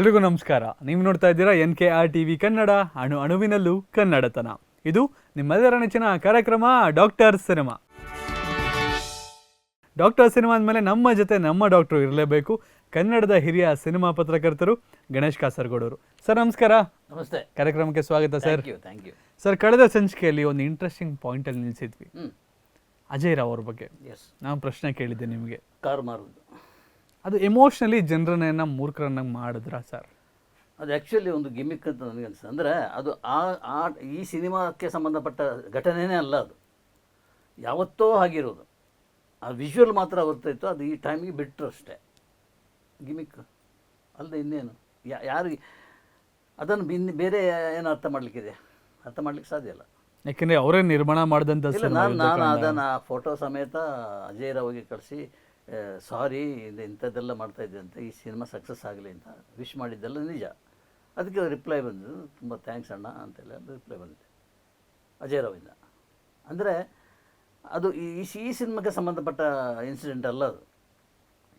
ಎಲ್ರಿಗೂ ನಮಸ್ಕಾರ. ನೀವು ನೋಡ್ತಾ ಇದ್ದೀರಾ N K R T V Kannada ಅಣು ಅಣುವಿನಲ್ಲೂ ಕನ್ನಡತನ. ಇದು ನಿಮ್ಮೆಲ್ಲರ ನೆಚ್ಚಿನ ಕಾರ್ಯಕ್ರಮ ಡಾಕ್ಟರ್ ಸಿನಿಮಾ. ಡಾಕ್ಟರ್ ಸಿನಿಮಾ ಅಂದಮೇಲೆ ನಮ್ಮ ಜೊತೆ ನಮ್ಮ ಡಾಕ್ಟ್ರು ಇರಲೇಬೇಕು. ಕನ್ನಡದ ಹಿರಿಯ ಸಿನಿಮಾ ಪತ್ರಕರ್ತರು ಗಣೇಶ್ ಕಾಸರಗೋಡವರು. ಸರ್ ನಮಸ್ಕಾರ. ನಮಸ್ತೆ. ಕಾರ್ಯಕ್ರಮಕ್ಕೆ ಸ್ವಾಗತ ಸರ್. ಥ್ಯಾಂಕ್ ಯು ಸರ್ ಕಳೆದ ಸಂಚಿಕೆಯಲ್ಲಿ ಒಂದು ಇಂಟ್ರೆಸ್ಟಿಂಗ್ ಪಾಯಿಂಟಲ್ಲಿ ನಿಲ್ಲಿಸಿದ್ವಿ ಅಜಯ್ ರಾವ್ ಅವ್ರ ಬಗ್ಗೆ. ನಾನು ಪ್ರಶ್ನೆ ಕೇಳಿದ್ದೆ ನಿಮಗೆ. ಕಾರು ಮಾರುವುದು ಅದು ಎಮೋಷ್ನಲಿ ಜನರನ್ನ ಮೂರ್ಖರನ್ನಾಗಿ ಮಾಡಿದ್ರ ಸರ್? ಅದು ಆ್ಯಕ್ಚುಲಿ ಒಂದು ಗಿಮಿಕ್ ಅಂತ ನನಗೆ ಅನಿಸ್ತದೆ ಅಂದರೆ ಅದು ಆ ಆ ಈ ಸಿನಿಮಾಕ್ಕೆ ಸಂಬಂಧಪಟ್ಟ ಘಟನೆನೇ ಅಲ್ಲ ಅದು. ಯಾವತ್ತೋ ಆಗಿರೋದು ಆ ವಿಜುವಲ್ ಮಾತ್ರ ಗೊತ್ತಾಯಿತು ಅದು ಈ ಟೈಮಿಗೆ ಬಿಟ್ಟರು ಅಷ್ಟೇ. ಗಿಮಿಕ್ ಅಲ್ಲದೆ ಇನ್ನೇನು? ಯಾ ಯಾರಿಗೆ? ಅದನ್ನು ಇನ್ನು ಬೇರೆ ಏನು ಅರ್ಥ ಮಾಡಲಿಕ್ಕಿದೆ? ಅರ್ಥ ಮಾಡ್ಲಿಕ್ಕೆ ಸಾಧ್ಯ ಇಲ್ಲ. ಯಾಕೆಂದರೆ ಅವರೇ ನಿರ್ಮಾಣ ಮಾಡಿದಂಥ ನಾನು ನಾನು ಅದನ್ನು ಆ ಫೋಟೋ ಸಮೇತ ಅಜಯ್ ರಾವ್ಗೆ ಕಳಿಸಿ ಸಾರಿ ಇದು ಇಂಥದ್ದೆಲ್ಲ ಮಾಡ್ತಾ ಇದ್ದೆ ಅಂತ ಈ ಸಿನಿಮಾ ಸಕ್ಸಸ್ ಆಗಲಿ ಅಂತ ವಿಶ್ ಮಾಡಿದ್ದೆಲ್ಲ ನಿಜ. ಅದಕ್ಕೆ ರಿಪ್ಲೈ ಬಂದಿದ್ದು ತುಂಬ ಥ್ಯಾಂಕ್ಸ್ ಅಣ್ಣ ಅಂತೆಲ್ಲ ರಿಪ್ಲೈ ಬಂದಿದೆ. ಅಜಯ್ ರಾವಿಂದ ಅಂದರೆ ಅದು ಈ ಈ- ಈ ಸಿನಿಮಾಕ್ಕೆ ಸಂಬಂಧಪಟ್ಟ ಇನ್ಸಿಡೆಂಟ್ ಅಲ್ಲ ಅದು.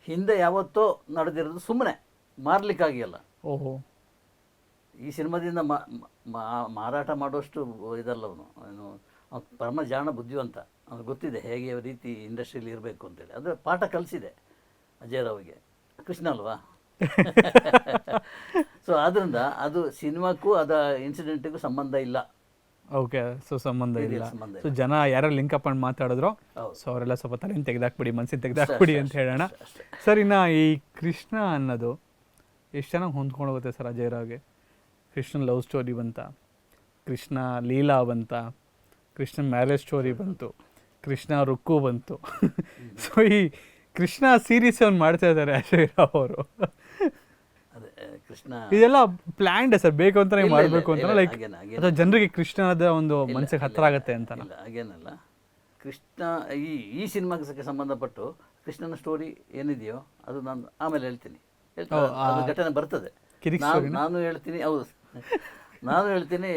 ಹಿಂದೆ ಯಾವತ್ತೋ ನಡೆದಿರೋದು ಸುಮ್ಮನೆ ಮಾರಲಿಕ್ಕಾಗಿಲ್ಲ ಓಹೋ. ಈ ಸಿನಿಮಾದಿಂದ ಮಾರಾಟ ಮಾಡುವಷ್ಟು ಇದಲ್ಲ ಅವನು. ಏನು ಪರಮ ಜಾಣ ಬುದ್ಧಿವಂತ. ಅವ್ನಿಗೆ ಗೊತ್ತಿದೆ ಹೇಗೆ ಯಾವ ರೀತಿ ಇಂಡಸ್ಟ್ರಿಯಲ್ಲಿ ಇರಬೇಕು ಅಂತೇಳಿ. ಅಂದರೆ ಪಾಠ ಕಲಿಸಿದೆ ಅಜಯ್ ರಾವ್ಗೆ. ಕೃಷ್ಣ ಅಲ್ವಾ? ಸೊ ಆದ್ದರಿಂದ ಅದು ಸಿನಿಮಾಕ್ಕೂ ಅದ ಇನ್ಸಿಡೆಂಟಿಗೂ ಸಂಬಂಧ ಇಲ್ಲ. ಓಕೆ ಸೊ ಸಂಬಂಧ ಇಲ್ಲ. ಸೊ ಜನ ಯಾರು ಲಿಂಕ್ ಅಪ್ ಮಾಡಿ ಮಾತಾಡಿದ್ರು. ಸೊ ಅವರೆಲ್ಲ ಸ್ವಲ್ಪ ತಲೆಯನ್ನು ತೆಗೆದಾಕ್ಬಿಡಿ ಮನ್ಸಿನ ತೆಗೆದಾಕ್ಬಿಡಿ ಅಂತ ಹೇಳೋಣ. ಸರ್ ಇನ್ನು ಈ ಕೃಷ್ಣ ಅನ್ನೋದು ಎಷ್ಟು ಚೆನ್ನಾಗಿ ಹೊಂದ್ಕೊಂಡು ಹೋಗುತ್ತೆ ಸರ್ ಅಜಯ್ ರಾವ್ಗೆ? ಕೃಷ್ಣನ್ ಲವ್ ಸ್ಟೋರಿ ಬಂತ ಕೃಷ್ಣ ಲೀಲಾ ಬಂತ ಕೃಷ್ಣನ್ ಮ್ಯಾರೇಜ್ ಸ್ಟೋರಿ ಬಂತು. ಕೃಷ್ಣ ರುಕ್ಕು ಬಂತು. ಸೊ ಈ ಕೃಷ್ಣ ಸೀರೀಸ್ ಅವ್ನು ಮಾಡ್ತಾ ಇದ್ದಾರೆ ಅಜಯ್ ರಾವ್ ಅವರು. ಅದೇ ಕೃಷ್ಣ ಇದೆಲ್ಲ ಪ್ಲ್ಯಾಂಡ್ ಸರ್ ಬೇಕು ಅಂತಾನೆ ಇಲ್ಲ, ಮಾಡಬೇಕು ಅಂತ ಲೈಕ್. ಅಥವಾ ಜನರಿಗೆ ಕೃಷ್ಣದ ಒಂದು ಮನಸ್ಸಿಗೆ ಹತ್ತಿರ ಆಗುತ್ತೆ ಅಂತ ಹಾಗೇನಲ್ಲ. ಕೃಷ್ಣ ಈ ಈ ಸಿನಿಮಾಕ್ಕೆ ಸಂಬಂಧಪಟ್ಟು ಕೃಷ್ಣನ ಸ್ಟೋರಿ ಏನಿದೆಯೋ ಅದು ನಾನು ಆಮೇಲೆ ಹೇಳ್ತೀನಿ. ಘಟನೆ ಬರ್ತದೆ. ನಾನು ಹೇಳ್ತೀನಿ ಹೌದು. ನಾನು ಹೇಳ್ತೀನಿ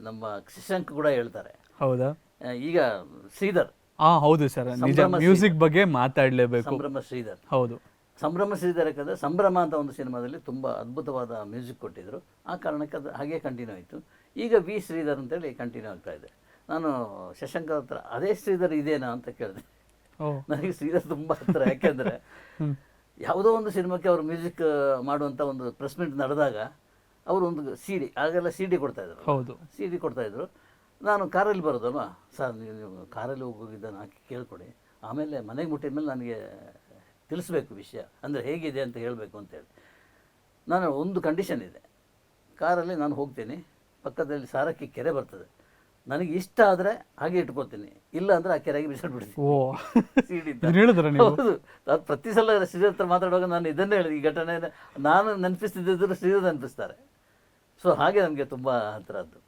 ನಮ್ಮ ಶಶಾಂಕ್ ಕೂಡ ಹೇಳ್ತಾರೆ. ಹೌದಾ? ಈಗ ಶ್ರೀಧರ್. ಹಾ ಹೌದು ಸರ್. ನಿಜ ಸಂಭ್ರಮ ಮ್ಯೂಸಿಕ್ ಬಗ್ಗೆ ಮಾತಾಡಲೇಬೇಕು. ಸಂಭ್ರಮ ಶ್ರೀಧರ್. ಹೌದು. ಸಂಭ್ರಮ ಶ್ರೀಧರ್ ಯಾಕಂದ್ರೆ ಸಂಭ್ರಮ ಅಂತ ಒಂದು ಸಿನಿಮಾದಲ್ಲಿ ತುಂಬ ಅದ್ಭುತವಾದ ಮ್ಯೂಸಿಕ್ ಕೊಟ್ಟಿದ್ದರು ಆ ಕಾರಣಕ್ಕೆ ಅದು ಹಾಗೆ ಕಂಟಿನ್ಯೂ ಆಯಿತು. ಈಗ ವಿ ಶ್ರೀಧರ್ ಅಂತೇಳಿ ಕಂಟಿನ್ಯೂ ಆಗ್ತಾ ಇದೆ. ನಾನು ಶಶಾಂಕ್ ಹತ್ರ ಅದೇ ಶ್ರೀಧರ್ ಇದೇನಾ ಅಂತ ಕೇಳಿದೆ. ಓ. ನನಗೆ ಶ್ರೀಧರ್ ತುಂಬ ಹತ್ರ. ಯಾಕೆಂದರೆ ಯಾವುದೋ ಒಂದು ಸಿನಿಮಾಕ್ಕೆ ಅವರು ಮ್ಯೂಸಿಕ್ ಮಾಡುವಂಥ ಒಂದು ಪ್ರೆಸ್ಮೆಂಟ್ ನಡೆದಾಗ ಅವರು ಒಂದು ಸಿ ಡಿ ಆಗೆಲ್ಲ ಸಿ ಡಿ ಕೊಡ್ತಾಯಿದ್ರು ಹೌದು. ಸಿ ಡಿ ಕೊಡ್ತಾಯಿದ್ರು ನಾನು ಕಾರಲ್ಲಿ ಬರೋದಲ್ವಾ? ಸರ್ ನೀವು ಕಾರಲ್ಲಿ ಹೋಗಿದ್ದ ಹಾಕಿ ಕೇಳ್ಕೊಡಿ. ಆಮೇಲೆ ಮನೆಗೆ ಮುಟ್ಟಿದ ಮೇಲೆ ನನಗೆ ತಿಳಿಸ್ಬೇಕು ವಿಷಯ. ಅಂದರೆ ಹೇಗಿದೆ ಅಂತ ಹೇಳಬೇಕು ಅಂತೇಳಿ ನಾನು ಒಂದು ಕಂಡೀಷನ್ ಇದೆ. ಕಾರಲ್ಲಿ ನಾನು ಹೋಗ್ತೀನಿ. ಪಕ್ಕದಲ್ಲಿ ಸಾರಕ್ಕೆ ಕೆರೆ ಬರ್ತದೆ. ನನಗೆ ಇಷ್ಟ ಆದರೆ ಹಾಗೆ ಇಟ್ಕೋತೀನಿ. ಇಲ್ಲ ಅಂದರೆ ಆ ಕೆರೆಗೆ ಬಿಸಾಡ್ಬಿಡ್ತೀನಿ ಹೌದು. ಅದು ಪ್ರತಿ ಸಲ ಶ್ರೀಧರ್ ಹತ್ರ ಮಾತಾಡುವಾಗ ನಾನು ಇದನ್ನೇ ಹೇಳಿದೆ. ಈ ಘಟನೆ ನಾನು ನೆನಪಿಸ್ತಿದ್ದರು ಶ್ರೀಧರ್ ನೆನಪಿಸ್ತಾರೆ. ಸೊ ಹಾಗೆ ನನಗೆ ತುಂಬ ಹತ್ತಿರದ್ದು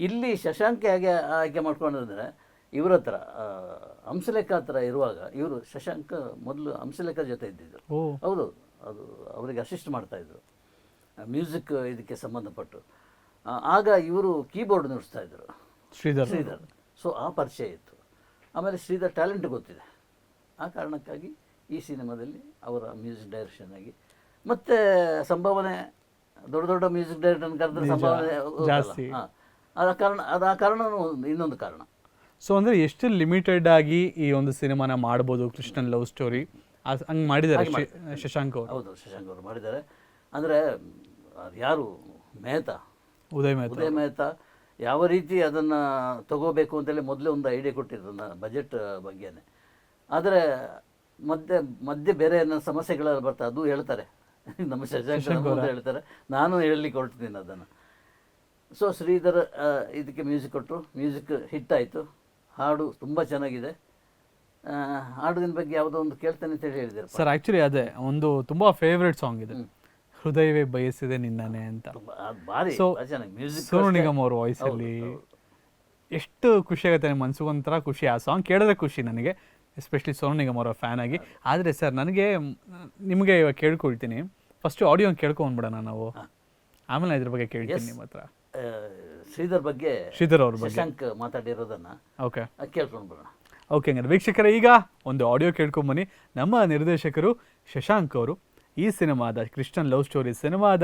ಇಲ್ಲಿ ಶಶಾಂಕ ಹೇಗೆ ಆಯ್ಕೆ ಮಾಡ್ಕೊಂಡ್ರೆ ಇವ್ರ ಹತ್ರ ಹಂಸಲೇಖ ಹತ್ರ ಇರುವಾಗ ಇವರು ಶಶಾಂಕ ಮೊದಲು ಹಂಸಲೇಖ ಜೊತೆ ಇದ್ದಿದ್ರು ಹೌದು ಅದು ಅವರಿಗೆ ಅಸಿಸ್ಟ್ ಮಾಡ್ತಾ ಇದ್ರು. ಮ್ಯೂಸಿಕ್ ಇದಕ್ಕೆ ಸಂಬಂಧಪಟ್ಟು. ಆಗ ಇವರು ಕೀಬೋರ್ಡ್ ನುಡಿಸ್ತಾ ಇದ್ರು. ಶ್ರೀಧರ್. ಶ್ರೀಧರ್. ಸೊ ಆ ಪರಿಚಯ ಇತ್ತು. ಆಮೇಲೆ ಶ್ರೀಧರ್ ಟ್ಯಾಲೆಂಟ್ ಗೊತ್ತಿದೆ. ಆ ಕಾರಣಕ್ಕಾಗಿ ಈ ಸಿನಿಮಾದಲ್ಲಿ ಅವರ ಮ್ಯೂಸಿಕ್ ಡೈರೆಕ್ಷನ್ ಆಗಿ ಮತ್ತೆ ಸಂಭಾವನೆ ದೊಡ್ಡ ದೊಡ್ಡ ಮ್ಯೂಸಿಕ್ ಡೈರೆಕ್ಟರ್ ಕರೆದ್ರೆ. ಸಂಭಾವನೆ. ಹಾ. ಅದ ಕಾರಣ ಅದು ಆ ಕಾರಣನೂ ಇನ್ನೊಂದು ಕಾರಣ. ಸೊ ಅಂದ್ರೆ ಎಷ್ಟು ಲಿಮಿಟೆಡ್ ಆಗಿ ಈ ಒಂದು ಸಿನಿಮಾನ ಮಾಡ್ಬೋದು ಕೃಷ್ಣನ್ ಲವ್ ಸ್ಟೋರಿ ಹಂಗ್ ಮಾಡಿದ್ದಾರೆ ಶಶಾಂಕ್ ಅವರು. ಹೌದು ಶಶಾಂಕ್ ಅವರು ಮಾಡಿದ್ದಾರೆ. ಅಂದರೆ ಅದು ಯಾರು? ಮೆಹತಾ. ಉದಯ್ ಮೆಹ್ತಾ. ಉದಯ ಮೆಹ್ತಾ ಯಾವ ರೀತಿ ಅದನ್ನು ತಗೋಬೇಕು ಅಂತೇಳಿ ಮೊದಲೇ ಒಂದು ಐಡಿಯಾ ಕೊಟ್ಟಿದ್ರು ಬಜೆಟ್ ಬಗ್ಗೆನೇ. ಆದರೆ ಮಧ್ಯೆ ಮಧ್ಯೆ ಬೇರೆ ಏನೋ ಸಮಸ್ಯೆಗಳೆಲ್ಲ ಬರ್ತಾ ಅದು ಹೇಳ್ತಾರೆ. ನಮ್ಮ ಶಶಾಂಕ್ ಅಂತ ಹೇಳ್ತಾರೆ. ನಾನು ಹೇಳಲಿಕ್ಕೆ ಹೊರಟಿದ್ದೀನಿ ಅದನ್ನು. ಸೊ ಶ್ರೀಧರ್ ಇದಕ್ಕೆ ಮ್ಯೂಸಿಕ್ ಕೊಟ್ಟರು ಮ್ಯೂಸಿಕ್ ಹಿಟ್ ಆಯಿತು. ಹಾಡು ತುಂಬ ಚೆನ್ನಾಗಿದೆ. ಹಾಡಿನ ಬಗ್ಗೆ ಯಾವುದೋ ಒಂದು ಕೇಳ್ತೇನೆ ಅಂತೇಳಿ ಹೇಳಿದ್ದಾರೆ ಸರ್ ಆ್ಯಕ್ಚುಲಿ ಅದೇ ಒಂದು ತುಂಬಾ ಫೇವ್ರೆಟ್ ಸಾಂಗ್ ಇದೆ. ಹೃದಯವೇ ಬಯಸಿದೆ ನಿನ್ನನೆ ಅಂತ. ಭಾರಿ ಮ್ಯೂಸಿಕ್ ಸೋನು ನಿಗಮ್ ಅವ್ರ ವಾಯ್ಸಲ್ಲಿ ಎಷ್ಟು ಖುಷಿ ಆಗುತ್ತೆ ನನ್ನ ಮನ್ಸಿಗೊಂಥರ ಖುಷಿ. ಆ ಸಾಂಗ್ ಕೇಳಿದ್ರೆ ಖುಷಿ ನನಗೆ ಎಸ್ಪೆಷಲಿ ಸೋನು ನಿಗಮ್ ಅವರ ಫ್ಯಾನ್ ಆಗಿ. ಆದರೆ ಸರ್ ನನಗೆ ನಿಮಗೆ ಇವಾಗ ಕೇಳ್ಕೊಳ್ತೀನಿ. ಫಸ್ಟು ಆಡಿಯೋ ಕೇಳ್ಕೊಂಡ್ಬಿಡೋಣ ನಾವು. ಆಮೇಲೆ ಇದ್ರ ಬಗ್ಗೆ ಕೇಳ್ತೀನಿ ನಿಮ್ಮ ಹತ್ರ. ಶ್ರೀಧರ್ ಬಗ್ಗೆ ಶ್ರೀಧರ್ ಅವ್ರ ಬಗ್ಗೆ? ಶಶಾಂಕ್ ಮಾತಾಡಿರೋದನ್ನ ಓಕೆ ಕೇಳ್ಕೊಂಡು ಬರೋಣ. ಓಕೆ ಹಂಗಾರೆ ವೀಕ್ಷಕರೇ ಈಗ ಒಂದು ಆಡಿಯೋ ಕೇಳ್ಕೊಂಬನ್ನಿ. ನಮ್ಮ ನಿರ್ದೇಶಕರು ಶಶಾಂಕ್ ಅವರು ಈ ಸಿನಿಮಾದ ಕೃಷ್ಣನ್ ಲವ್ ಸ್ಟೋರಿ ಸಿನಿಮಾದ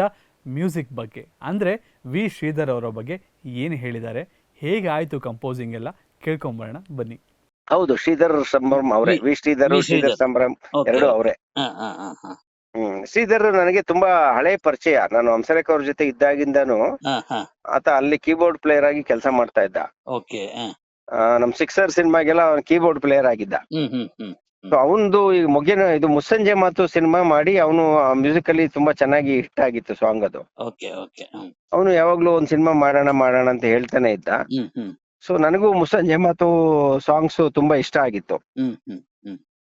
ಮ್ಯೂಸಿಕ್ ಬಗ್ಗೆ ಅಂದರೆ ವಿ ಶ್ರೀಧರ್ ಅವರ ಬಗ್ಗೆ ಏನು ಹೇಳಿದ್ದಾರೆ ಹೇಗೆ ಆಯಿತು ಕಂಪೋಸಿಂಗ್ ಎಲ್ಲ ಕೇಳ್ಕೊಂಬರೋಣ ಬನ್ನಿ. ಹೌದು ಶ್ರೀಧರ್ ಸಂಭ್ರಮ್ ಅವರೇ ವಿ- ಶ್ರೀಧರ್ ಶ್ರೀಧರ್. ಸಂಭ್ರಮ್ ಎರಡು ಅವರೇ. ಹಾ, ಹಾ, ಹಾ, ಹಾ. ಹ್ಮ್ ಶ್ರೀಧರ್ ನನಗೆ ತುಂಬಾ ಹಳೆ ಪರಿಚಯ ನಾನು ಹಂಸಲೇಖ ಅವ್ರ ಜೊತೆ ಇದ್ದಾಗಿಂದಾನು. ಆತ ಅಲ್ಲಿ ಕೀಬೋರ್ಡ್ ಪ್ಲೇಯರ್ ಆಗಿ ಕೆಲಸ ಮಾಡ್ತಾ ಇದ್ದ ಓಕೆ. ಆ, ನಮ್ ಸಿಕ್ಸರ್ ಸಿನಿಮಾಗೆಲ್ಲ ಅವನ್ ಕೀಬೋರ್ಡ್ ಪ್ಲೇಯರ್ ಆಗಿದ್ದ ಹ್ಮ್, ಹ್ಮ್, ಹ್ಮ್. ಸೊ ಅವನ್ದು ಈ ಮುಗಿನ ಇದು ಮುಸ್ಸಂಜೆ ಮಾತು ಸಿನಿಮಾ ಮಾಡಿ ಅವನು ಮ್ಯೂಸಿಕ್ ಅಲ್ಲಿ ತುಂಬಾ ಚೆನ್ನಾಗಿ ಹಿಟ್ ಆಗಿತ್ತು ಸಾಂಗ್ ಅದು. ಹ್ಮ್, ಅವನು ಯಾವಾಗ್ಲೂ ಒಂದ್ ಸಿನಿಮಾ ಮಾಡೋಣ ಮಾಡೋಣ ಅಂತ ಹೇಳ್ತಾನೆ ಇದ್ದ ಹ್ಮ್, ಹ್ಮ್, ಸೊ ನನಗೂ ಮುಸ್ಸಂಜೆ ಮಾತು ಸಾಂಗ್ಸ್ ತುಂಬಾ ಇಷ್ಟ ಆಗಿತ್ತು ಹ್ಮ್, ಹ್ಮ್, ಹ್ಮ್.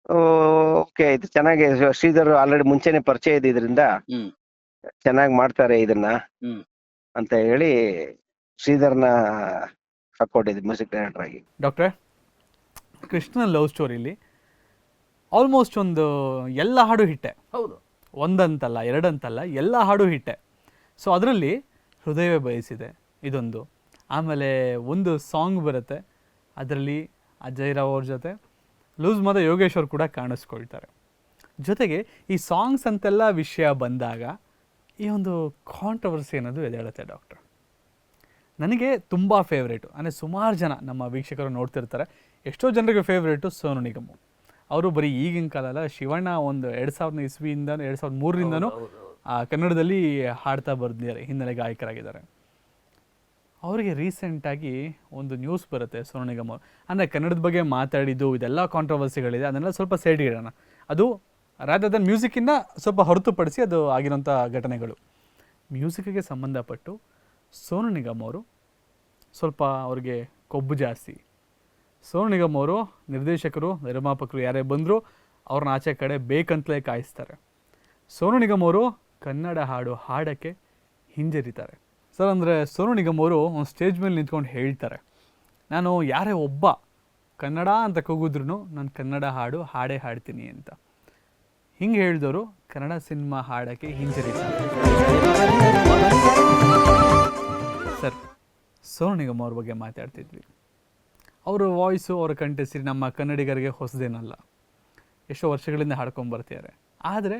ಓಕೆ ಇದು ಚೆನ್ನಾಗಿ ಶ್ರೀಧರ್ ಆಲ್ರೆಡಿ ಮುಂಚೆನೆ ಪರಿಚಯ ಇದ್ದಿದ್ರಿಂದ ಹ್ಮ್. ಚೆನ್ನಾಗಿ ಮಾಡ್ತಾರೆ ಇದನ್ನ ಹ್ಮ್. ಅಂತ ಹೇಳಿ ಶ್ರೀಧರ್ನ ಹಾಕೊಂಡಿದ್ದು ಮ್ಯೂಸಿಕ್ ಡೈರೆಕ್ಟರ್ ಆಗಿ ಡಾಕ್ಟ್ರೆ ಕೃಷ್ಣನ್ ಲವ್ ಸ್ಟೋರಿಲಿ ಆಲ್ಮೋಸ್ಟ್ ಒಂದು ಎಲ್ಲ ಹಾಡು ಹಿಟ್ಟೆ. ಹೌದು. ಒಂದಂತಲ್ಲ ಎರಡಂತಲ್ಲ ಎಲ್ಲ ಹಾಡು ಹಿಟ್ಟೆ. ಸೊ ಅದರಲ್ಲಿ ಹೃದಯವೇ ಬಯಸಿದೆ ಇದೊಂದು. ಆಮೇಲೆ ಒಂದು ಸಾಂಗ್ ಬರುತ್ತೆ. ಅದರಲ್ಲಿ ಅಜಯ್ ರಾವ್ ಅವ್ರ ಜೊತೆ ಲೂಸ್ ಮತ್ತು ಯೋಗೇಶ್ವರ್ ಕೂಡ ಕಾಣಿಸ್ಕೊಳ್ತಾರೆ. ಜೊತೆಗೆ ಈ ಸಾಂಗ್ಸ್ ಅಂತೆಲ್ಲ ವಿಷಯ ಬಂದಾಗ ಈ ಒಂದು ಕಾಂಟ್ರವರ್ಸಿ ಅನ್ನೋದು ಎದ್ದೇಳುತ್ತೆ ಡಾಕ್ಟರ್. ನನಗೆ ತುಂಬ ಫೇವ್ರೇಟು ಅಂದರೆ ಸುಮಾರು ಜನ ನಮ್ಮ ವೀಕ್ಷಕರು ನೋಡ್ತಿರ್ತಾರೆ. ಎಷ್ಟೋ ಜನರಿಗೆ ಫೇವ್ರೇಟು ಸೋನು ನಿಗಮ್. ಅವರು ಬರೀ ಈಗಿನ ಕಾಲ ಅಲ್ಲ ಶಿವಣ್ಣ ಒಂದು ಎರಡು ಸಾವಿರದ ಇಸ್ವಿಯಿಂದ ಎರಡು ಸಾವಿರದ ಮೂರರಿಂದನೂ ಕನ್ನಡದಲ್ಲಿ ಹಾಡ್ತಾ ಬರ್ದಿದ್ದಾರೆ ಹಿನ್ನೆಲೆ ಗಾಯಕರಾಗಿದ್ದಾರೆ. ಅವರಿಗೆ ರೀಸೆಂಟಾಗಿ ಒಂದು ನ್ಯೂಸ್ ಬರುತ್ತೆ ಸೋನು ನಿಗಮ್ ಅವರು. ಅಂದರೆ ಕನ್ನಡದ ಬಗ್ಗೆ ಮಾತಾಡಿದ್ದು, ಇದೆಲ್ಲ ಕಾಂಟ್ರವರ್ಸಿಗಳಿದೆ ಅದನ್ನೆಲ್ಲ ಸ್ವಲ್ಪ ಸೈಡ್ಗೆ ಇಡೋಣ. ಅದು ರಾದರ್ ದನ್ ಮ್ಯೂಸಿಕ್ಕಿಂದ ಸ್ವಲ್ಪ ಹೊರತುಪಡಿಸಿ ಅದು ಆಗಿರೋಂಥ ಘಟನೆಗಳು. ಮ್ಯೂಸಿಕ್ಗೆ ಸಂಬಂಧಪಟ್ಟು ಸೋನು ನಿಗಮ್ ಅವರು ಸ್ವಲ್ಪ ಅವ್ರಿಗೆ ಕೊಬ್ಬು ಜಾಸ್ತಿ ಸೋನು ನಿಗಮ್ ಅವರು ನಿರ್ದೇಶಕರು, ನಿರ್ಮಾಪಕರು ಯಾರೇ ಬಂದರೂ ಅವ್ರನ್ನ ಆಚೆ ಕಡೆ ಬೇಕಂತಲೇ ಕಾಯಿಸ್ತಾರೆ. ಸೋನು ನಿಗಮ್ ಅವರು ಕನ್ನಡ ಹಾಡು ಹಾಡೋಕ್ಕೆ ಹಿಂಜರಿತಾರೆ. ಸರ್, ಅಂದರೆ ಸೋನು ನಿಗಮ್ ಅವರು ಒಂದು ಸ್ಟೇಜ್ ಮೇಲೆ ನಿಂತ್ಕೊಂಡು ಹೇಳ್ತಾರೆ. ನಾನು ಯಾರೇ ಒಬ್ಬ ಕನ್ನಡ ಅಂತ ಕೂಗಿದ್ರು ನಾನು ಕನ್ನಡ ಹಾಡು, ಹಾಡೇ ಹಾಡ್ತೀನಿ ಅಂತ. ಹಿಂಗೆ ಹೇಳಿದವರು ಕನ್ನಡ ಸಿನಿಮಾ ಹಾಡೋಕ್ಕೆ ಹಿಂಜರಿ ಸರ್, ಸೋನು ನಿಗಮ್ ಅವ್ರ ಬಗ್ಗೆ ಮಾತಾಡ್ತಿದ್ವಿ. ಅವರ ವಾಯ್ಸು ಅವರ ಕಂಠಸಿರಿ ನಮ್ಮ ಕನ್ನಡಿಗರಿಗೆ ಹೊಸದೇನಲ್ಲ. ಎಷ್ಟೋ ವರ್ಷಗಳಿಂದ ಹಾಡ್ಕೊಂಬರ್ತಿದ್ದಾರೆ ಆದರೆ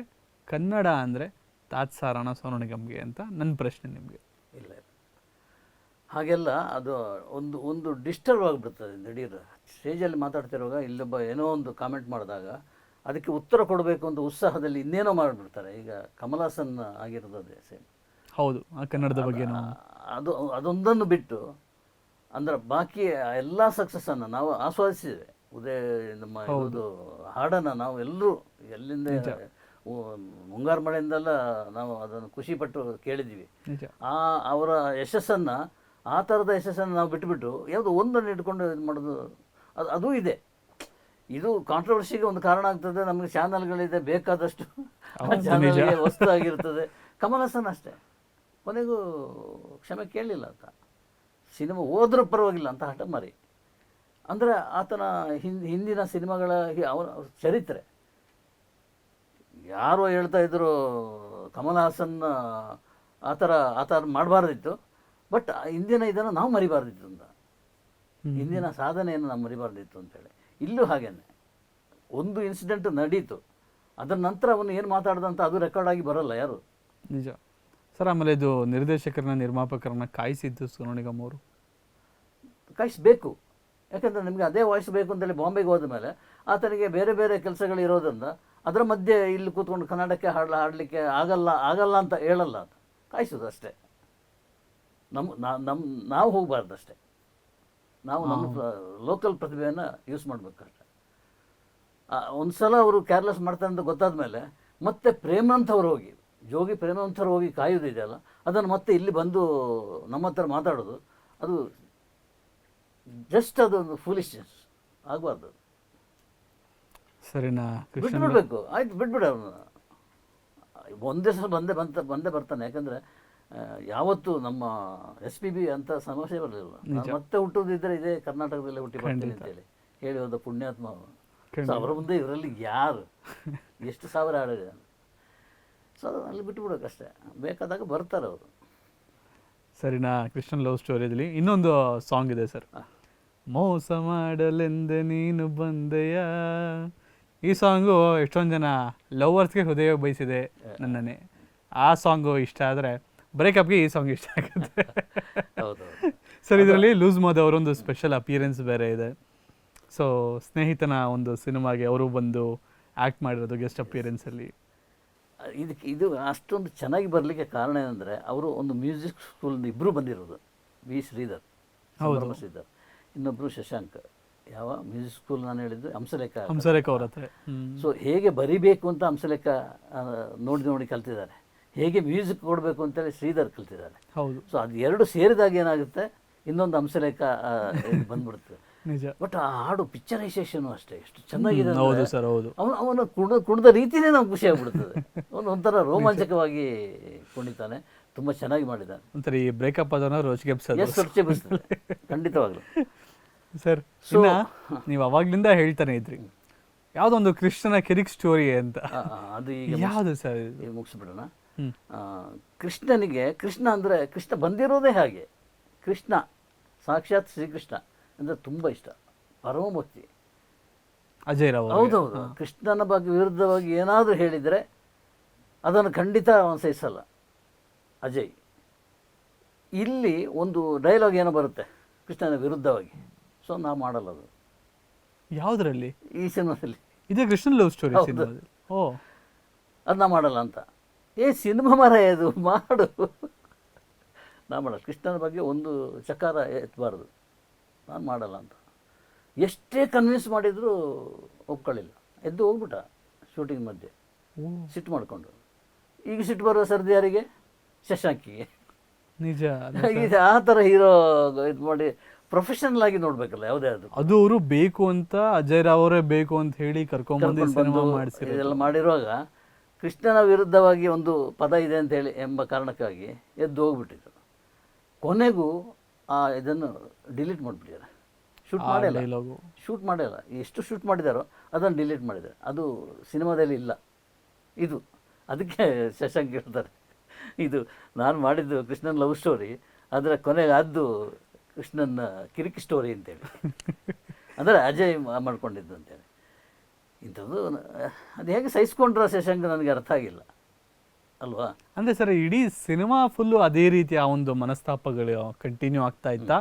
ಕನ್ನಡ ಅಂದರೆ ತಾತ್ಸಾರಣ ಸೋನು ನಿಗಮ್ಗೆ ಅಂತ ನನ್ನ ಪ್ರಶ್ನೆ ನಿಮಗೆ. ಇಲ್ಲ ಇಲ್ಲ. ಹಾಗೆಲ್ಲ ಅದು ಒಂದು ಒಂದು ಡಿಸ್ಟರ್ಬ್ ಆಗಿಬಿಡ್ತದೆ ದಿಢೀರ್. ಸ್ಟೇಜಲ್ಲಿ ಮಾತಾಡ್ತಿರುವಾಗ ಇಲ್ಲೊಬ್ಬ ಏನೋ ಒಂದು ಕಾಮೆಂಟ್ ಮಾಡಿದಾಗ ಅದಕ್ಕೆ ಉತ್ತರ ಕೊಡಬೇಕು ಅಂತ ಉತ್ಸಾಹದಲ್ಲಿ ಇನ್ನೇನೋ ಮಾಡಿಬಿಡ್ತಾರೆ. ಈಗ ಕಮಲಾಸನ್ ಆಗಿರೋದು ಅದೇ ಸೇಮ್ ಹೌದು ಆ ಕನ್ನಡದ ಬಗ್ಗೆ ಅದು ಅದೊಂದನ್ನು ಬಿಟ್ಟು ಅಂದ್ರೆ ಬಾಕಿ ಎಲ್ಲ ಸಕ್ಸಸ್ಸನ್ನು ನಾವು ಆಸ್ವಾದಿಸಿದ್ದೇವೆ. ಉದಯ ನಮ್ಮ ಇದು ಹಾಡನ್ನು ನಾವು ಎಲ್ಲರೂ ಎಲ್ಲಿಂದ ಮುಂಗಾರು ಮಳೆಯಿಂದೆಲ್ಲ ನಾವು ಅದನ್ನು ಖುಷಿಪಟ್ಟು ಕೇಳಿದ್ದೀವಿ. ಆ ಅವರ ಯಶಸ್ಸನ್ನು ಆ ಥರದ ಯಶಸ್ಸನ್ನು ನಾವು ಬಿಟ್ಟುಬಿಟ್ಟು ಯಾವುದೋ ಒಂದನ್ನು ಇಟ್ಕೊಂಡು ಇದು ಮಾಡೋದು ಅದು ಅದೂ ಇದೆ. ಇದು ಕಾಂಟ್ರವರ್ಸಿಗೆ ಒಂದು ಕಾರಣ ಆಗ್ತದೆ ನಮಗೆ ಚಾನಲ್ಗಳಿದೆ ಬೇಕಾದಷ್ಟು ಚಾನಲ್ಗೆ. ವಸ್ತು ಆಗಿರ್ತದೆ ಕಮಲ್ ಹಾಸನ್ ಅಷ್ಟೇ. ಕೊನೆಗೂ ಕ್ಷಮೆ ಕೇಳಲಿಲ್ಲ ಅಂತ ಸಿನಿಮಾ ಹೋದ್ರೂ ಪರವಾಗಿಲ್ಲ ಅಂತ ಹಠ ಮಾರಿ. ಅಂದರೆ ಆತನ ಹಿಂದ್ ಹಿಂದಿನ ಸಿನಿಮಾಗಳ ಅವನ ಚರಿತ್ರೆ. ಯಾರೋ ಹೇಳ್ತಾ ಇದ್ರು ಕಮಲ್ ಹಾಸನ್ ಆ ಥರ ಆ ಥರ ಮಾಡಬಾರ್ದಿತ್ತು. ಬಟ್ ಇಂದಿನ ಇದನ್ನು ನಾವು ಮರಿಬಾರ್ದಿತ್ತು ಅಂತ. ಇಂದಿನ ಸಾಧನೆಯನ್ನು ನಾವು ಮರಿಬಾರ್ದಿತ್ತು ಅಂತೇಳಿ ಇಲ್ಲೂ ಹಾಗೇನೆ. ಒಂದು ಇನ್ಸಿಡೆಂಟ್ ನಡೀತು. ಅದರ ನಂತರ ಅವನು ಏನು ಮಾತಾಡ್ದಂತ ಅದು ರೆಕಾರ್ಡ್ ಆಗಿ ಬರಲ್ಲ ಯಾರು. ನಿಜ. ಸರ್ ಆಮೇಲೆ ಇದು ನಿರ್ದೇಶಕರನ್ನ ನಿರ್ಮಾಪಕರನ್ನ ಕಾಯಿಸಿದ್ದು ಸೋನು ಅವರು? ಕಾಯಿಸ್ಬೇಕು. ಯಾಕಂದರೆ ನಿಮಗೆ ಅದೇ ವಾಯ್ಸ್ ಬೇಕು ಅಂತೇಳಿ ಬಾಂಬೆಗೆ ಹೋದ ಮೇಲೆ ಆತನಿಗೆ ಬೇರೆ ಬೇರೆ ಕೆಲಸಗಳು ಇರೋದ್ರಿಂದ ಅದರ ಮಧ್ಯೆ ಇಲ್ಲಿ ಕೂತ್ಕೊಂಡು ಕನ್ನಡಕ್ಕೆ ಹಾಡಲ ಹಾಡಲಿಕ್ಕೆ ಆಗಲ್ಲ ಆಗಲ್ಲ ಅಂತ ಹೇಳಲ್ಲ ಅದು. ಕಾಯಿಸೋದು ಅಷ್ಟೇ. ನಮ್ಮ ನಮ್ಮ ನಾವು ಹೋಗಬಾರ್ದು ಅಷ್ಟೇ ನಾವು ನಮ್ಮ ಲೋಕಲ್ ಪ್ರತಿಭೆಯನ್ನು ಯೂಸ್ ಮಾಡಬೇಕಷ್ಟೆ. ಒಂದು ಸಲ ಅವರು ಕೇರ್ಲೆಸ್ ಮಾಡ್ತಾರೆ ಅಂತ ಗೊತ್ತಾದ ಮೇಲೆ ಮತ್ತೆ ಪ್ರೇಮಂಥವ್ರು ಹೋಗಿ ಜೋಗಿ ಪ್ರೇಮಂಥವ್ರು ಹೋಗಿ ಕಾಯೋದಿದೆಯಲ್ಲ ಅದನ್ನು ಮತ್ತೆ ಇಲ್ಲಿ ಬಂದು ನಮ್ಮ ಹತ್ರ ಮಾತಾಡೋದು ಅದು ಜಸ್ಟ್ ಅದೊಂದು ಫೂಲಿಶ್ನೆಸ್ ಆಗಬಾರ್ದು. ಸರಿನಾ ಕೃಷ್ಣ ಬಿಟ್ಬಿಡ್ಬೇಕು. ಆಯ್ತು ಬಿಟ್ಬಿಡ ಒಂದೇ ಸಲ ಬಂದೇ ಬಂತ ಬಂದೇ ಬರ್ತಾನೆ. ಯಾಕಂದ್ರೆ ಯಾವತ್ತು ನಮ್ಮ ಎಸ್ ಪಿ ಬಿ ಅಂತ ಸಮಸ್ಯೆ ಬರಲಿಲ್ಲ. ಮತ್ತೆ ಹುಟ್ಟೋದಿದ್ರೆ ಇದೇ ಕರ್ನಾಟಕದಲ್ಲೇ ಹುಟ್ಟಿ ಬರ್ತೀನಿ ಅಂತೇಳಿ. ಹೇಳಿ ಹೋದ ಪುಣ್ಯಾತ್ಮ ಅವರ ಮುಂದೆ ಇವರಲ್ಲಿ ಯಾರು? ಎಷ್ಟು ಸಾವಿರ ಆಡಿದೆ ಸೊ ಅಲ್ಲಿ ಬಿಟ್ಬಿಡೋಕಷ್ಟೇ ಬೇಕಾದಾಗ ಬರ್ತಾರೆ ಅವರು. ಸರಿನಾ ಕೃಷ್ಣನ್ ಲವ್ ಸ್ಟೋರಿಯಲ್ಲಿ ಇನ್ನೊಂದು ಸಾಂಗ್ ಇದೆ ಸರ್. ಮೋಸ ಮಾಡಲೆಂದೆ ನೀನು ಬಂದೆಯ? ಈ ಸಾಂಗು ಎಷ್ಟೊಂದು ಜನ ಲವರ್ಸ್ಗೆ ಹೃದಯ ಬಯಸಿದೆ ನನ್ನನ್ನೇ. ಆ ಸಾಂಗು ಇಷ್ಟ ಆದರೆ ಬ್ರೇಕಪ್ಗೆ ಈ ಸಾಂಗ್ ಇಷ್ಟ ಆಗುತ್ತೆ. ಹೌದು ಸರ್ ಇದರಲ್ಲಿ ಲೂಸ್ ಮೋದ್ ಅವರೊಂದು ಸ್ಪೆಷಲ್ ಅಪಿಯರೆನ್ಸ್ ಬೇರೆ ಇದೆ. ಸೊ ಸ್ನೇಹಿತನ ಒಂದು ಸಿನಿಮಾಗೆ ಅವರು ಬಂದು ಆ್ಯಕ್ಟ್ ಮಾಡಿರೋದು ಗೆಸ್ಟ್ ಅಪಿಯರೆನ್ಸಲ್ಲಿ ಇದಕ್ಕೆ ಇದು ಅಷ್ಟೊಂದು ಚೆನ್ನಾಗಿ ಬರಲಿಕ್ಕೆ ಕಾರಣ ಏನಂದರೆ ಅವರು ಒಂದು ಮ್ಯೂಸಿಕ್ ಸ್ಕೂಲಿಂದ ಇಬ್ಬರು ಬಂದಿರೋದು. ವಿ ಶ್ರೀಧರ್ ಶ್ರೀಧರ್ ಇನ್ನೊಬ್ಬರು ಶಶಾಂಕ್. ಯಾವ ಮ್ಯೂಸಿಕ್ ಸ್ಕೂಲ್ ನಾನು ಹೇಳಿದ್ದು ಹಂಸಲೇಖ ಹಂಸಲೇಖ ಅವ್ರ ಹತ್ರ. ಸೊ ಹೇಗೆ ಬರಿಬೇಕು ಅಂತ ಹಂಸಲೇಖ ನೋಡಿ ನೋಡಿ ಕಲ್ತಿದ್ದಾರೆ. ಹೇಗೆ ಮ್ಯೂಸಿಕ್ ಕೊಡಬೇಕು ಅಂತೇಳಿ ಶ್ರೀಧರ್ ಕಲ್ತಿದ್ದಾರೆ. ಹೌದು. ಸೊ ಅದು ಎರಡು ಸೇರಿದಾಗ ಏನಾಗುತ್ತೆ? ಇನ್ನೊಂದು ಹಂಸಲೇಖ ಬಂದ್ಬಿಡ್ತದೆ. ಬಂದ್ಬಿಡುತ್ತೆ ನಿಜ. ಬಟ್ ಆ ಹಾಡು ಪಿಕ್ಚರೈಸೇಷನ್ ಅಷ್ಟೇ ಎಷ್ಟು ಚೆನ್ನಾಗಿದೆ ಹೌದು ಸರ್ ಹೌದು. ಅವನು ಅವನು ಕುಣ ಕುಣಿದ ರೀತಿನೇ ನಮ್ಗೆ ಖುಷಿ ಆಗ್ಬಿಡ್ತದೆ. ಅವನು ಒಂಥರ ರೋಮಾಂಚಕವಾಗಿ ಕುಣಿತಾನೆ ತುಂಬಾ ಚೆನ್ನಾಗಿ ಮಾಡಿದ್ದಾನೆ. ಒಂಥರ ಈ ಬ್ರೇಕಪ್ ಸ್ವಚ್ಛ ಬರ್ತದೆ ಖಂಡಿತವಾಗ್ಲು. ಸರ್ ಇನ್ನ ನೀವು ಅವಾಗ್ಲಿಂದ ಹೇಳ್ತಾನೆ ಇದ್ರಿ. ಯಾವ್ದೊಂದು ಒಂದು ಕೃಷ್ಣನ ಕಿರಿಕ್ ಸ್ಟೋರಿ ಅಂತ. ಅದು ಈಗ ಯಾವುದು ಸರ್ ಈಗ ಮುಗಿಸ್ಬಿಡೋಣ. ಕೃಷ್ಣನಿಗೆ ಕೃಷ್ಣ ಅಂದ್ರೆ ಕೃಷ್ಣ ಬಂದಿರೋದೇ ಹಾಗೆ. ಕೃಷ್ಣ ಸಾಕ್ಷಾತ್ ಶ್ರೀಕೃಷ್ಣ ಅಂದ್ರೆ ತುಂಬಾ ಇಷ್ಟ. ಪರಮಭಕ್ತಿ ಅಜಯ್ ರಾವ್. ಹೌದೌದು. ಕೃಷ್ಣನ ಬಗ್ಗೆ ವಿರುದ್ಧವಾಗಿ ಏನಾದರೂ ಹೇಳಿದರೆ ಅದನ್ನು ಖಂಡಿತ ಅವನು ಸಹಿಸಲ್ಲ. ಅಜಯ್. ಇಲ್ಲಿ ಒಂದು ಡೈಲಾಗ್ ಏನೋ ಬರುತ್ತೆ ಕೃಷ್ಣನ ವಿರುದ್ಧವಾಗಿ. ಸೊ ನಾ ಮಾಡಲ್ಲ ಅದು. ಯಾವುದರಲ್ಲಿ? ಈ ಸಿನಿಮಾದಲ್ಲಿ. ಇದೇ ಕೃಷ್ಣ ಲವ್ ಸ್ಟೋರಿ ಹೌದು. ಸಿನಿಮಾದಲ್ಲಿ. ಓ. ಅದನ್ನ ಮಾಡಲ್ಲ ಅಂತ. ಏ ಸಿನಿಮಾ ಮರ ಇದು ಮಾಡು. ನಾ ಮಾಡಲ್ಲ. ಕೃಷ್ಣನ ಬಗ್ಗೆ ಒಂದು ಚಕಾರ ಎತ್ತಬಾರ್ದು ನಾನು ಮಾಡಲ್ಲ ಅಂತ. ಎಷ್ಟೇ ಕನ್ವಿನ್ಸ್ ಮಾಡಿದರೂ ಒಪ್ಕೊಳ್ಳಿಲ್ಲ. ಎದ್ದು ಹೋಗ್ಬಿಟ್ಟ ಶೂಟಿಂಗ್ ಮಧ್ಯೆ. ಓ, ಸಿಟ್ಟು ಮಾಡಿಕೊಂಡು. ಈಗ ಸಿಟ್ಟು ಬರುವ ಸರ್ದಿ ಯಾರಿಗೆ? ಶಶಾಂಕಿಗೆ. ನಿಜ ಈಗ ಆ ಥರ ಹೀರೋ ಇದು ಮಾಡಿ ಪ್ರೊಫೆಷನಲ್ ಆಗಿ ನೋಡ್ಬೇಕಲ್ಲ ಯಾವುದೇ ಅದು ಅದು ಅವರು ಬೇಕು ಅಂತ ಅಜಯ್ ರಾವ್ ಅವರೇ ಬೇಕು ಅಂತ ಹೇಳಿ ಕರ್ಕೊಂಡ್ಬಂದು ಕರ್ಕೊಂಡು ಸಿನಿಮಾ ಇದೆಲ್ಲ ಮಾಡಿರುವಾಗ ಕೃಷ್ಣನ ವಿರುದ್ಧವಾಗಿ ಒಂದು ಪದ ಇದೆ ಅಂತ ಹೇಳಿ ಎಂಬ ಕಾರಣಕ್ಕಾಗಿ ಎದ್ದು ಹೋಗ್ಬಿಟ್ಟಿದ್ರು. ಕೊನೆಗೂ ಆ ಇದನ್ನು ಡಿಲೀಟ್ ಮಾಡಿಬಿಟ್ಟಿದ್ದಾರೆ. ಶೂಟ್ ಮಾಡಿಲ್ಲ. ಶೂಟ್ ಮಾಡಿಲ್ಲ. ಎಷ್ಟು ಶೂಟ್ ಮಾಡಿದಾರೋ ಅದನ್ನು ಡಿಲೀಟ್ ಮಾಡಿದ್ದಾರೆ. ಅದು ಸಿನಿಮಾದಲ್ಲಿ ಇಲ್ಲ. ಇದು. ಅದಕ್ಕೆ ಶಶಾಂಕ್ ಹೇಳ್ತಾರೆ. ಇದು ನಾನು ಮಾಡಿದ್ದು ಕೃಷ್ಣನ್ ಲವ್ ಸ್ಟೋರಿ ಅದರ ಕೊನೆಗೆ ಅದು ಕೃಷ್ಣನ್ ಕಿರಿಕಿ ಸ್ಟೋರಿ ಅಂತೇಳಿ. ಅಂದರೆ ಅಜಯ್ ಮಾಡ್ಕೊಂಡಿದ್ದು ಅಂತೇಳಿ. ಇಂಥದ್ದು ಅದು ಹೇಗೆ ಸಹಿಸ್ಕೊಂಡ್ರ ಶಶಾಂಕ್ ನನಗೆ ಅರ್ಥ ಆಗಿಲ್ಲ. ಅಲ್ವಾ? ಅಂದ್ರೆ ಸರ್ ಇಡೀ ಸಿನಿಮಾ ಫುಲ್ಲು ಅದೇ ರೀತಿಯ ಒಂದು ಮನಸ್ತಾಪಗಳು ಕಂಟಿನ್ಯೂ ಆಗ್ತಾ ಇತ್ತಾ?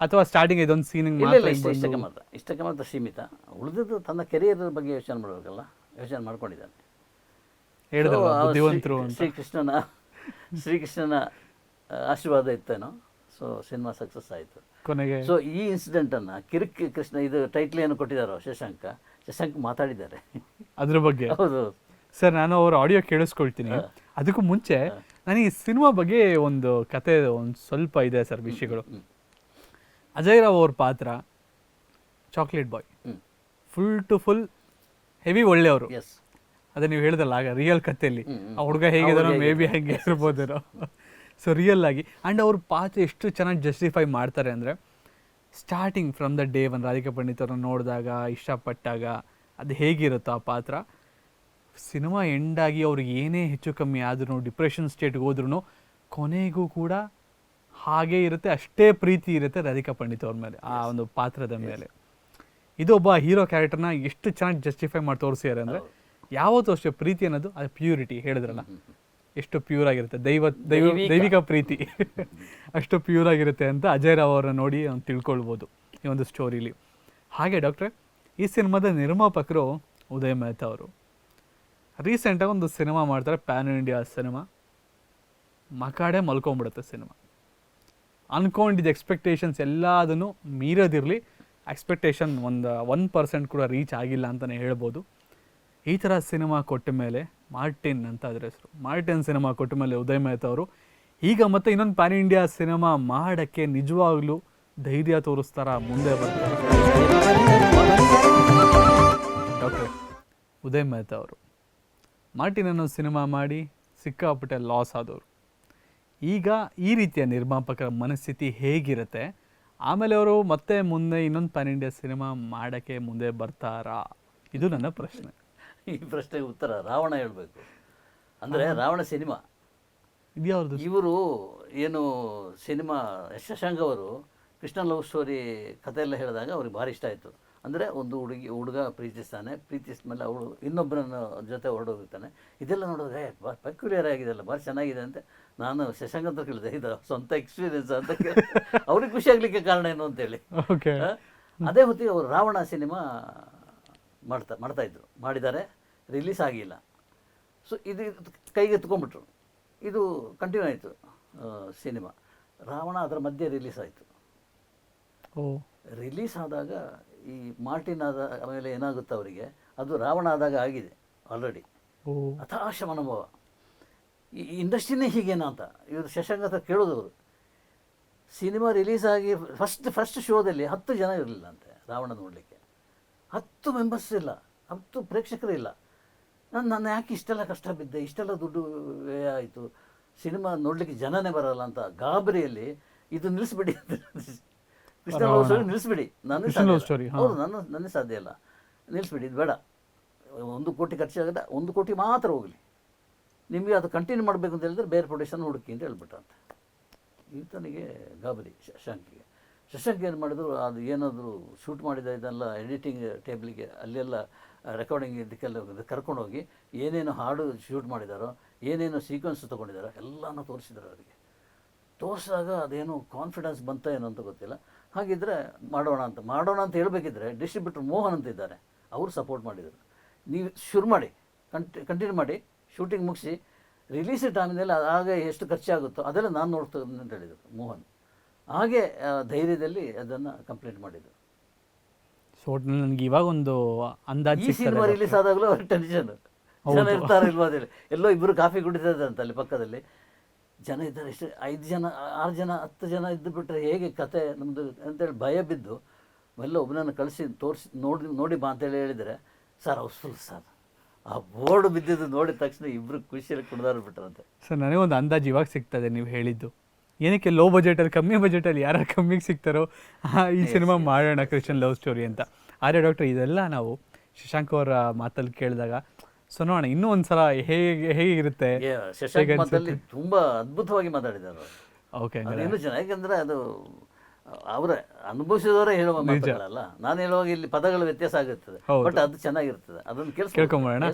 ಅಥವಾ ಸ್ಟಾರ್ಟಿಂಗ್ ಇದೊಂದು ಸೀನ್ ಇಷ್ಟಕ್ಕೆ ಮಾತ್ರ. ಇಷ್ಟಕ್ಕೆ ಮಾತ್ರ ಸೀಮಿತ. ಉಳಿದಿದ್ದು ತನ್ನ ಕೆರಿಯರ್ ಬಗ್ಗೆ ಯೋಚನೆ ಮಾಡಬೇಕಲ್ಲ? ಯೋಚನೆ ಮಾಡ್ಕೊಂಡಿದ್ದಾನೆ. ಶ್ರೀಕೃಷ್ಣನ ಶ್ರೀಕೃಷ್ಣನ ಆಶೀರ್ವಾದ ಇತ್ತೇನೋ? ಸೊ ಸಿನಿಮಾ ಸಕ್ಸಸ್ ಆಯಿತು. ಕೊನೆಗೆ? ಸೊ ಈ ಇನ್ಸಿಡೆಂಟನ್ನು ಕಿರಿಕ್ ಕೃಷ್ಣ ಇದು ಟೈಟ್ಲ್ ಏನು ಕೊಟ್ಟಿದ್ದಾರೋ ಶಶಾಂಕ ಶಶಾಂಕ್ ಮಾತಾಡಿದ್ದಾರೆ. ಅದ್ರ ಬಗ್ಗೆ? ಹೌದು. ಸರ್ ನಾನು ಅವ್ರ ಆಡಿಯೋ ಕೇಳಿಸ್ಕೊಳ್ತೀನಿ. ಅದಕ್ಕೂ ಮುಂಚೆ ನನಗೆ ಈ ಸಿನಿಮಾ ಬಗ್ಗೆ ಒಂದು ಕತೆ ಒಂದು ಸ್ವಲ್ಪ ಇದೆ ಸರ್ ವಿಷಯಗಳು. ಅಜಯ್ ರಾವ್ ಅವ್ರ ಪಾತ್ರ chocolate boy full to full heavy ಒಳ್ಳೆಯವರು. ಎಸ್ ಅದೇ ನೀವು ಹೇಳಿದಲ್ಲ ಆಗ ರಿಯಲ್ ಕಥೆಯಲ್ಲಿ ಹ್ಮ್. ಆ ಹುಡುಗ ಹೇಗಿದಾರೋ ಮೇ ಬಿ ಹಂಗೆ ಇರ್ಬೋದೇನೋ. ಸೊ ರಿಯಲ್ ಆಗಿ. ಆ್ಯಂಡ್ ಅವ್ರ ಪಾತ್ರ ಎಷ್ಟು ಚೆನ್ನಾಗಿ ಜಸ್ಟಿಫೈ ಮಾಡ್ತಾರೆ ಅಂದರೆ starting from the day one Radhika Pandit ಅವ್ರನ್ನ ನೋಡಿದಾಗ ಇಷ್ಟಪಟ್ಟಾಗ ಅದು ಹೇಗಿರುತ್ತೋ ಆ ಪಾತ್ರ. ಸಿನಿಮಾ ಎಂಡಾಗಿ ಅವ್ರಿಗೆ ಏನೇ ಹೆಚ್ಚು ಕಮ್ಮಿ ಆದ್ರೂ ಡಿಪ್ರೆಷನ್ ಸ್ಟೇಟ್ಗೆ ಹೋದ್ರೂ ಕೊನೆಗೂ ಕೂಡ ಹಾಗೇ ಇರುತ್ತೆ ಅಷ್ಟೇ ಪ್ರೀತಿ ಇರುತ್ತೆ ರಾಧಿಕಾ ಪಂಡಿತ್ ಅವ್ರ ಮೇಲೆ ಆ ಒಂದು ಪಾತ್ರದ ಮೇಲೆ. ಇದು ಒಬ್ಬ ಹೀರೋ ಕ್ಯಾರೆಕ್ಟರ್ನ ಎಷ್ಟು ಚೆನ್ನಾಗಿ ಜಸ್ಟಿಫೈ ಮಾಡಿ ತೋರಿಸಿದ್ದಾರೆ ಅಂದರೆ ಯಾವತ್ತೂ ಅಷ್ಟೇ ಪ್ರೀತಿ ಅನ್ನೋದು ಅದು ಪ್ಯೂರಿಟಿ ಹೇಳಿದ್ರಲ್ಲ. ಎಷ್ಟು ಪ್ಯೂರ್ ಆಗಿರುತ್ತೆ. ದೈವ ದೈವ ದೈವಿಕ. ಪ್ರೀತಿ. ಅಷ್ಟು ಪ್ಯೂರ್ ಆಗಿರುತ್ತೆ ಅಂತ ಅಜಯ್ ರಾವ್ ಅವರನ್ನ ನೋಡಿ ಅವ್ನು ತಿಳ್ಕೊಳ್ಬೋದು ಈ ಒಂದು ಸ್ಟೋರಿಲಿ ಹಾಗೆ ಡಾಕ್ಟ್ರೆ ಈ ಸಿನಿಮಾದ ನಿರ್ಮಾಪಕರು ಉದಯ್ ಮೆಹ್ತಾ ಅವರು. ರೀಸೆಂಟಾಗಿ ಒಂದು ಸಿನಿಮಾ ಮಾಡ್ತಾರೆ ಪ್ಯಾನ್ ಇಂಡಿಯಾ ಸಿನಿಮಾ ಮಕಾಡೆ ಮಲ್ಕೊಂಬಿಡುತ್ತೆ ಸಿನಿಮಾ. ಅನ್ಕೊಂಡಿದ್ದ ಎಕ್ಸ್ಪೆಕ್ಟೇಷನ್ಸ್ ಎಲ್ಲದನ್ನು ಮೀರೋದಿರಲಿ ಎಕ್ಸ್ಪೆಕ್ಟೇಷನ್ ಒಂದು ಒನ್ ಪರ್ಸೆಂಟ್ ಕೂಡ ರೀಚ್ ಆಗಿಲ್ಲ ಅಂತಲೇ ಹೇಳ್ಬೋದು. ಈ ಥರ ಸಿನಿಮಾ ಕೊಟ್ಟ ಮೇಲೆ ಮಾರ್ಟಿನ್ ಅಂತ ಅದರ ಹೆಸರು. ಮಾರ್ಟಿನ್ ಸಿನಿಮಾ ಕೊಟ್ಟ ಮೇಲೆ ಉದಯ್ ಮೆಹ್ತಾ ಅವರು. ಈಗ ಮತ್ತೆ ಇನ್ನೊಂದು ಪ್ಯಾನ್ ಇಂಡಿಯಾ ಸಿನಿಮಾ ಮಾಡೋಕ್ಕೆ ನಿಜವಾಗ್ಲೂ ಧೈರ್ಯ ತೋರಿಸ್ತಾರ ಮುಂದೆ ಬರ್ತಾರೆ. ಡಾಕ್ಟರ್, ಉದಯ್ ಮೆಹ್ತಾ ಅವರು. ಮಾರ್ಟಿನ್ ಅನ್ನೋ ಸಿನಿಮಾ ಮಾಡಿ ಸಿಕ್ಕಾಪಟ್ಟೆ ಲಾಸ್ ಆದವರು. ಈಗ ಈ ರೀತಿಯ ನಿರ್ಮಾಪಕರ ಮನಸ್ಥಿತಿ ಹೇಗಿರುತ್ತೆ? ಆಮೇಲೆ ಅವರು ಮತ್ತೆ ಮುಂದೆ ಇನ್ನೊಂದು ಪ್ಯಾನ್ ಇಂಡಿಯಾ ಸಿನಿಮಾ ಮಾಡೋಕ್ಕೆ ಮುಂದೆ ಬರ್ತಾರಾ? ಇದು ನನ್ನ ಪ್ರಶ್ನೆ. ಈ ಪ್ರಶ್ನೆಗೆ ಉತ್ತರ ರಾವಣ ಹೇಳಬೇಕು. ಅಂದರೆ ರಾವಣ ಸಿನಿಮಾ. ಇವರು ಏನು ಸಿನಿಮಾ ಶಶಾಂಕ್ ಅವರು ಕೃಷ್ಣ ಲವ್ ಸ್ಟೋರಿ ಕಥೆ ಎಲ್ಲ ಹೇಳಿದಾಗ ಅವ್ರಿಗೆ ಭಾರಿ ಇಷ್ಟ ಆಯಿತು. ಅಂದರೆ ಒಂದು ಹುಡುಗಿ ಹುಡುಗ ಪ್ರೀತಿಸ್ತಾನೆ ಪ್ರೀತಿಸಿದ ಮೇಲೆ ಅವಳು ಇನ್ನೊಬ್ಬರನ್ನ ಜೊತೆ ಹೊರಡೋಗಿರ್ತಾನೆ. ಇದೆಲ್ಲ ನೋಡಿದ್ರೆ ಪೆಕ್ಯುಲಿಯರ್ ಆಗಿದೆಲ್ಲ ಭಾರಿ ಚೆನ್ನಾಗಿದೆ ಅಂತ. ನಾನು ಶಶಾಂಕ್ ಅಂತ ಕೇಳಿದೆ ಇದು ಸ್ವಂತ ಎಕ್ಸ್ಪೀರಿಯನ್ಸ್ ಅಂತ ಕೇಳಿ. ಅವ್ರಿಗೆ ಖುಷಿ ಆಗಲಿಕ್ಕೆ ಕಾರಣ ಏನು ಅಂತೇಳಿ. ಅದೇ ಹೊತ್ತಿಗೆ ಅವರು ರಾವಣ ಸಿನಿಮಾ ಮಾಡ್ತಾ ಮಾಡ್ತಾ ಇದ್ರು. ಮಾಡಿದ್ದಾರೆ ರಿಲೀಸ್ ಆಗಿಲ್ಲ. ಸೊ ಇದು ಕೈಗೆ ಎತ್ಕೊಂಡ್ಬಿಟ್ರು. ಇದು ಕಂಟಿನ್ಯೂ ಆಯಿತು ಸಿನಿಮಾ ರಾವಣ ಅದರ ಮಧ್ಯೆ ರಿಲೀಸ್ ಆಯಿತು. ಓ. ರಿಲೀಸ್ ಆದಾಗ ಈ ಮಾರ್ಟಿನ್ ಆದ ಆಮೇಲೆ ಏನಾಗುತ್ತೆ ಅವರಿಗೆ? ಅದು ರಾವಣ ಆದಾಗ ಆಗಿದೆ ಆಲ್ರೆಡಿ ಹತಾಶ ಮನೋಭಾವ. ಈ ಇಂಡಸ್ಟ್ರಿನೇ ಹೀಗೇನಾ ಅಂತ ಇವರು ಶಶಾಂಕ್ ಹತ್ರ ಕೇಳೋದವರು ಸಿನಿಮಾ ರಿಲೀಸ್ ಆಗಿ ಫಸ್ಟ್ ಫಸ್ಟ್ ಶೋದಲ್ಲಿ ಹತ್ತು ಜನ ಇರಲಿಲ್ಲ ಅಂತೆ ರಾವಣ ನೋಡಲಿಕ್ಕೆ. ಹತ್ತು ಮೆಂಬರ್ಸ್ ಇಲ್ಲ ಹತ್ತು ಪ್ರೇಕ್ಷಕರು ಇಲ್ಲ. ನಾನು ನಾನು ಯಾಕೆ ಇಷ್ಟೆಲ್ಲ ಕಷ್ಟ ಬಿದ್ದೆ? ಇಷ್ಟೆಲ್ಲ ದುಡ್ಡು ವ್ಯಯ ಆಯಿತು. ಸಿನಿಮಾ ನೋಡಲಿಕ್ಕೆ ಜನನೇ ಬರಲ್ಲ ಅಂತ ಗಾಬರಿಯಲ್ಲಿ ಇದು ನಿಲ್ಲಿಸ್ಬಿಡಿ ಅಂತ ಕೃಷ್ಣ ಲವ್ ಸ್ಟೋರಿ ನಿಲ್ಲಿಸ್ಬಿಡಿ. ನಾನು ಹೌದು ನಾನು ನನಗೆ ಸಾಧ್ಯ ಇಲ್ಲ. ನಿಲ್ಲಿಸ್ಬಿಡಿ ಇದು ಬೇಡ. ಒಂದು ಕೋಟಿ ಖರ್ಚಾಗದ ಒಂದು ಕೋಟಿ ಮಾತ್ರ ಹೋಗಲಿ. ನಿಮಗೆ ಅದು ಕಂಟಿನ್ಯೂ ಮಾಡಬೇಕು ಅಂತ ಹೇಳಿದ್ರೆ ಬೇರೆ ಪ್ರೊಡಕ್ಷನ್ ಹುಡುಕಿ ಅಂತ ಹೇಳ್ಬಿಟ್ಟಂತೆ ಈತನಿಗೆ ಗಾಬರಿ ಶಶಾಂಕಿಗೆ ಶಶಾಂಕ್ ಏನು ಮಾಡಿದ್ರು, ಅದು ಏನಾದರೂ ಶೂಟ್ ಮಾಡಿದ ಇದೆಲ್ಲ ಎಡಿಟಿಂಗ್ ಟೇಬಲಿಗೆ ಅಲ್ಲೆಲ್ಲ ರೆಕಾರ್ಡಿಂಗ್ ಇದಕ್ಕೆಲ್ಲ ಕರ್ಕೊಂಡೋಗಿ ಏನೇನು ಹಾಡು ಶೂಟ್ ಮಾಡಿದಾರೋ, ಏನೇನು ಸೀಕ್ವೆನ್ಸ್ ತೊಗೊಂಡಿದ್ದಾರೋ ಎಲ್ಲನೂ ತೋರಿಸಿದ್ರು ಅವರಿಗೆ. ತೋರಿಸಿದಾಗ ಅದೇನು ಕಾನ್ಫಿಡೆನ್ಸ್ ಬಂತ ಏನೋ ಅಂತ ಗೊತ್ತಿಲ್ಲ. ಹಾಗಿದ್ದರೆ ಮಾಡೋಣ ಅಂತ ಮಾಡೋಣ ಅಂತ ಹೇಳಬೇಕಿದ್ರೆ ಡಿಸ್ಟ್ರಿಬ್ಯೂಟರ್ ಮೋಹನ್ ಅಂತ ಇದ್ದಾರೆ. ಅವರು ಸಪೋರ್ಟ್ ಮಾಡಿದರು. ನೀವು ಶುರು ಮಾಡಿ ಕಂಟಿ ಕಂಟಿನ್ಯೂ ಮಾಡಿ ಶೂಟಿಂಗ್ ಮುಗಿಸಿ ರಿಲೀಸ್ ಟೈಮ್ನಲ್ಲಿ ಆಗ ಎಷ್ಟು ಖರ್ಚಾಗುತ್ತೋ ಅದೆಲ್ಲ ನಾನು ನೋಡ್ತೇನೆ ಅಂತ ಹೇಳಿದರು ಮೋಹನ್. ಹಾಗೆ ಧೈರ್ಯದಲ್ಲಿ ಅದನ್ನು ಕಂಪ್ಲೀಟ್ ಮಾಡಿದರು ಸೊ ಒಟ್ಟಿನಲ್ಲಿ ನನಗೆ ಇವಾಗ ಒಂದು ಅಂದಾಜು ಈ ಸಿನಿಮಾ ರಿಲೀಸ್ ಆದಾಗಲೂ ಅವ್ರಿಗೆ ಟೆನ್ಷನ್ ಜನ ಇರ್ತಾರೆ ಇಲ್ವಾ ಅಂತೇಳಿ ಎಲ್ಲೋ ಇಬ್ಬರು ಕಾಫಿ ಕುಡಿತಾ ಅಂತ ಅಲ್ಲಿ ಪಕ್ಕದಲ್ಲಿ. ಜನ ಇದ್ದಾರೆ ಎಷ್ಟು ಐದು ಜನ ಆರು ಜನ ಹತ್ತು ಜನ ಇದ್ದು ಬಿಟ್ಟರೆ ಹೇಗೆ ಕತೆ ನಮ್ಮದು ಅಂತೇಳಿ ಭಯ ಬಿದ್ದು ಎಲ್ಲ ಒಬ್ಬನನ್ನು ಕಳಿಸಿ ತೋರಿಸಿ ನೋಡಿ ನೋಡಿ ಬಾ ಅಂತೇಳಿ ಹೇಳಿದರೆ ಸರ್ ಹೌಸ್ಫುಲ್ ಸರ್. ಆ ಬೋರ್ಡ್ ಬಿದ್ದಿದ್ದು ನೋಡಿದ ತಕ್ಷಣ ಇಬ್ಬರು ಖುಷಿಯಲ್ಲಿ ಕುಣಿದಾರ ಬಿಟ್ರಂತೆ ಸರ್ ನನಗೆ ಒಂದು ಅಂದಾಜು ಇವಾಗ ಸಿಗ್ತದೆ ನೀವು ಹೇಳಿದ್ದು. ಏನಕ್ಕೆ ಲೋ ಬಜೆಟಲ್ಲಿ ಕಮ್ಮಿ ಬಜೆಟಲ್ಲಿ ಯಾರು ಕಮ್ಮಿಗೆ ಸಿಗ್ತಾರೋ ಈ ಸಿನಿಮಾ ಮಾಡೋಣ ಕ್ರಿಶ್ಚಿಯನ್ ಲವ್ ಸ್ಟೋರಿ ಅಂತ. ಆದರೆ ಡಾಕ್ಟರ್ ಇದೆಲ್ಲ ನಾವು ಶಶಾಂಕ್ ಅವರ ಮಾತಲ್ಲಿ ಕೇಳಿದಾಗ ಸೊ ನೋಡೋಣ ಇನ್ನೂ ಒಂದ್ಸಲ ಹೇಗೆ ಹೇಗಿರುತ್ತೆ? ತುಂಬಾ ಶಶಾಂಕ್ ಮಾತಲ್ಲಿ ತುಂಬ ಅದ್ಭುತವಾಗಿ ಮಾತಾಡಿದ್ದಾರೆ ಓಕೆ ಇನ್ನೂ ಚೆನ್ನಾಗಿ ಯಾಕಂದ್ರೆ ಅದು ಅವರ ಅನುಭವಿಸಿದವರೇ ಹೇಳುವ ಮಾತುಗಳಲ್ಲ. ನಾನು ಹೇಳುವಾಗ ಇಲ್ಲಿ ಪದಗಳ ವ್ಯತ್ಯಾಸ ಆಗುತ್ತದೆ. ಬಟ್ ಅದು ಚೆನ್ನಾಗಿರ್ತದೆ. ಅದನ್ನು ಕೇಳ್ಕೊಂಬರೋಣ?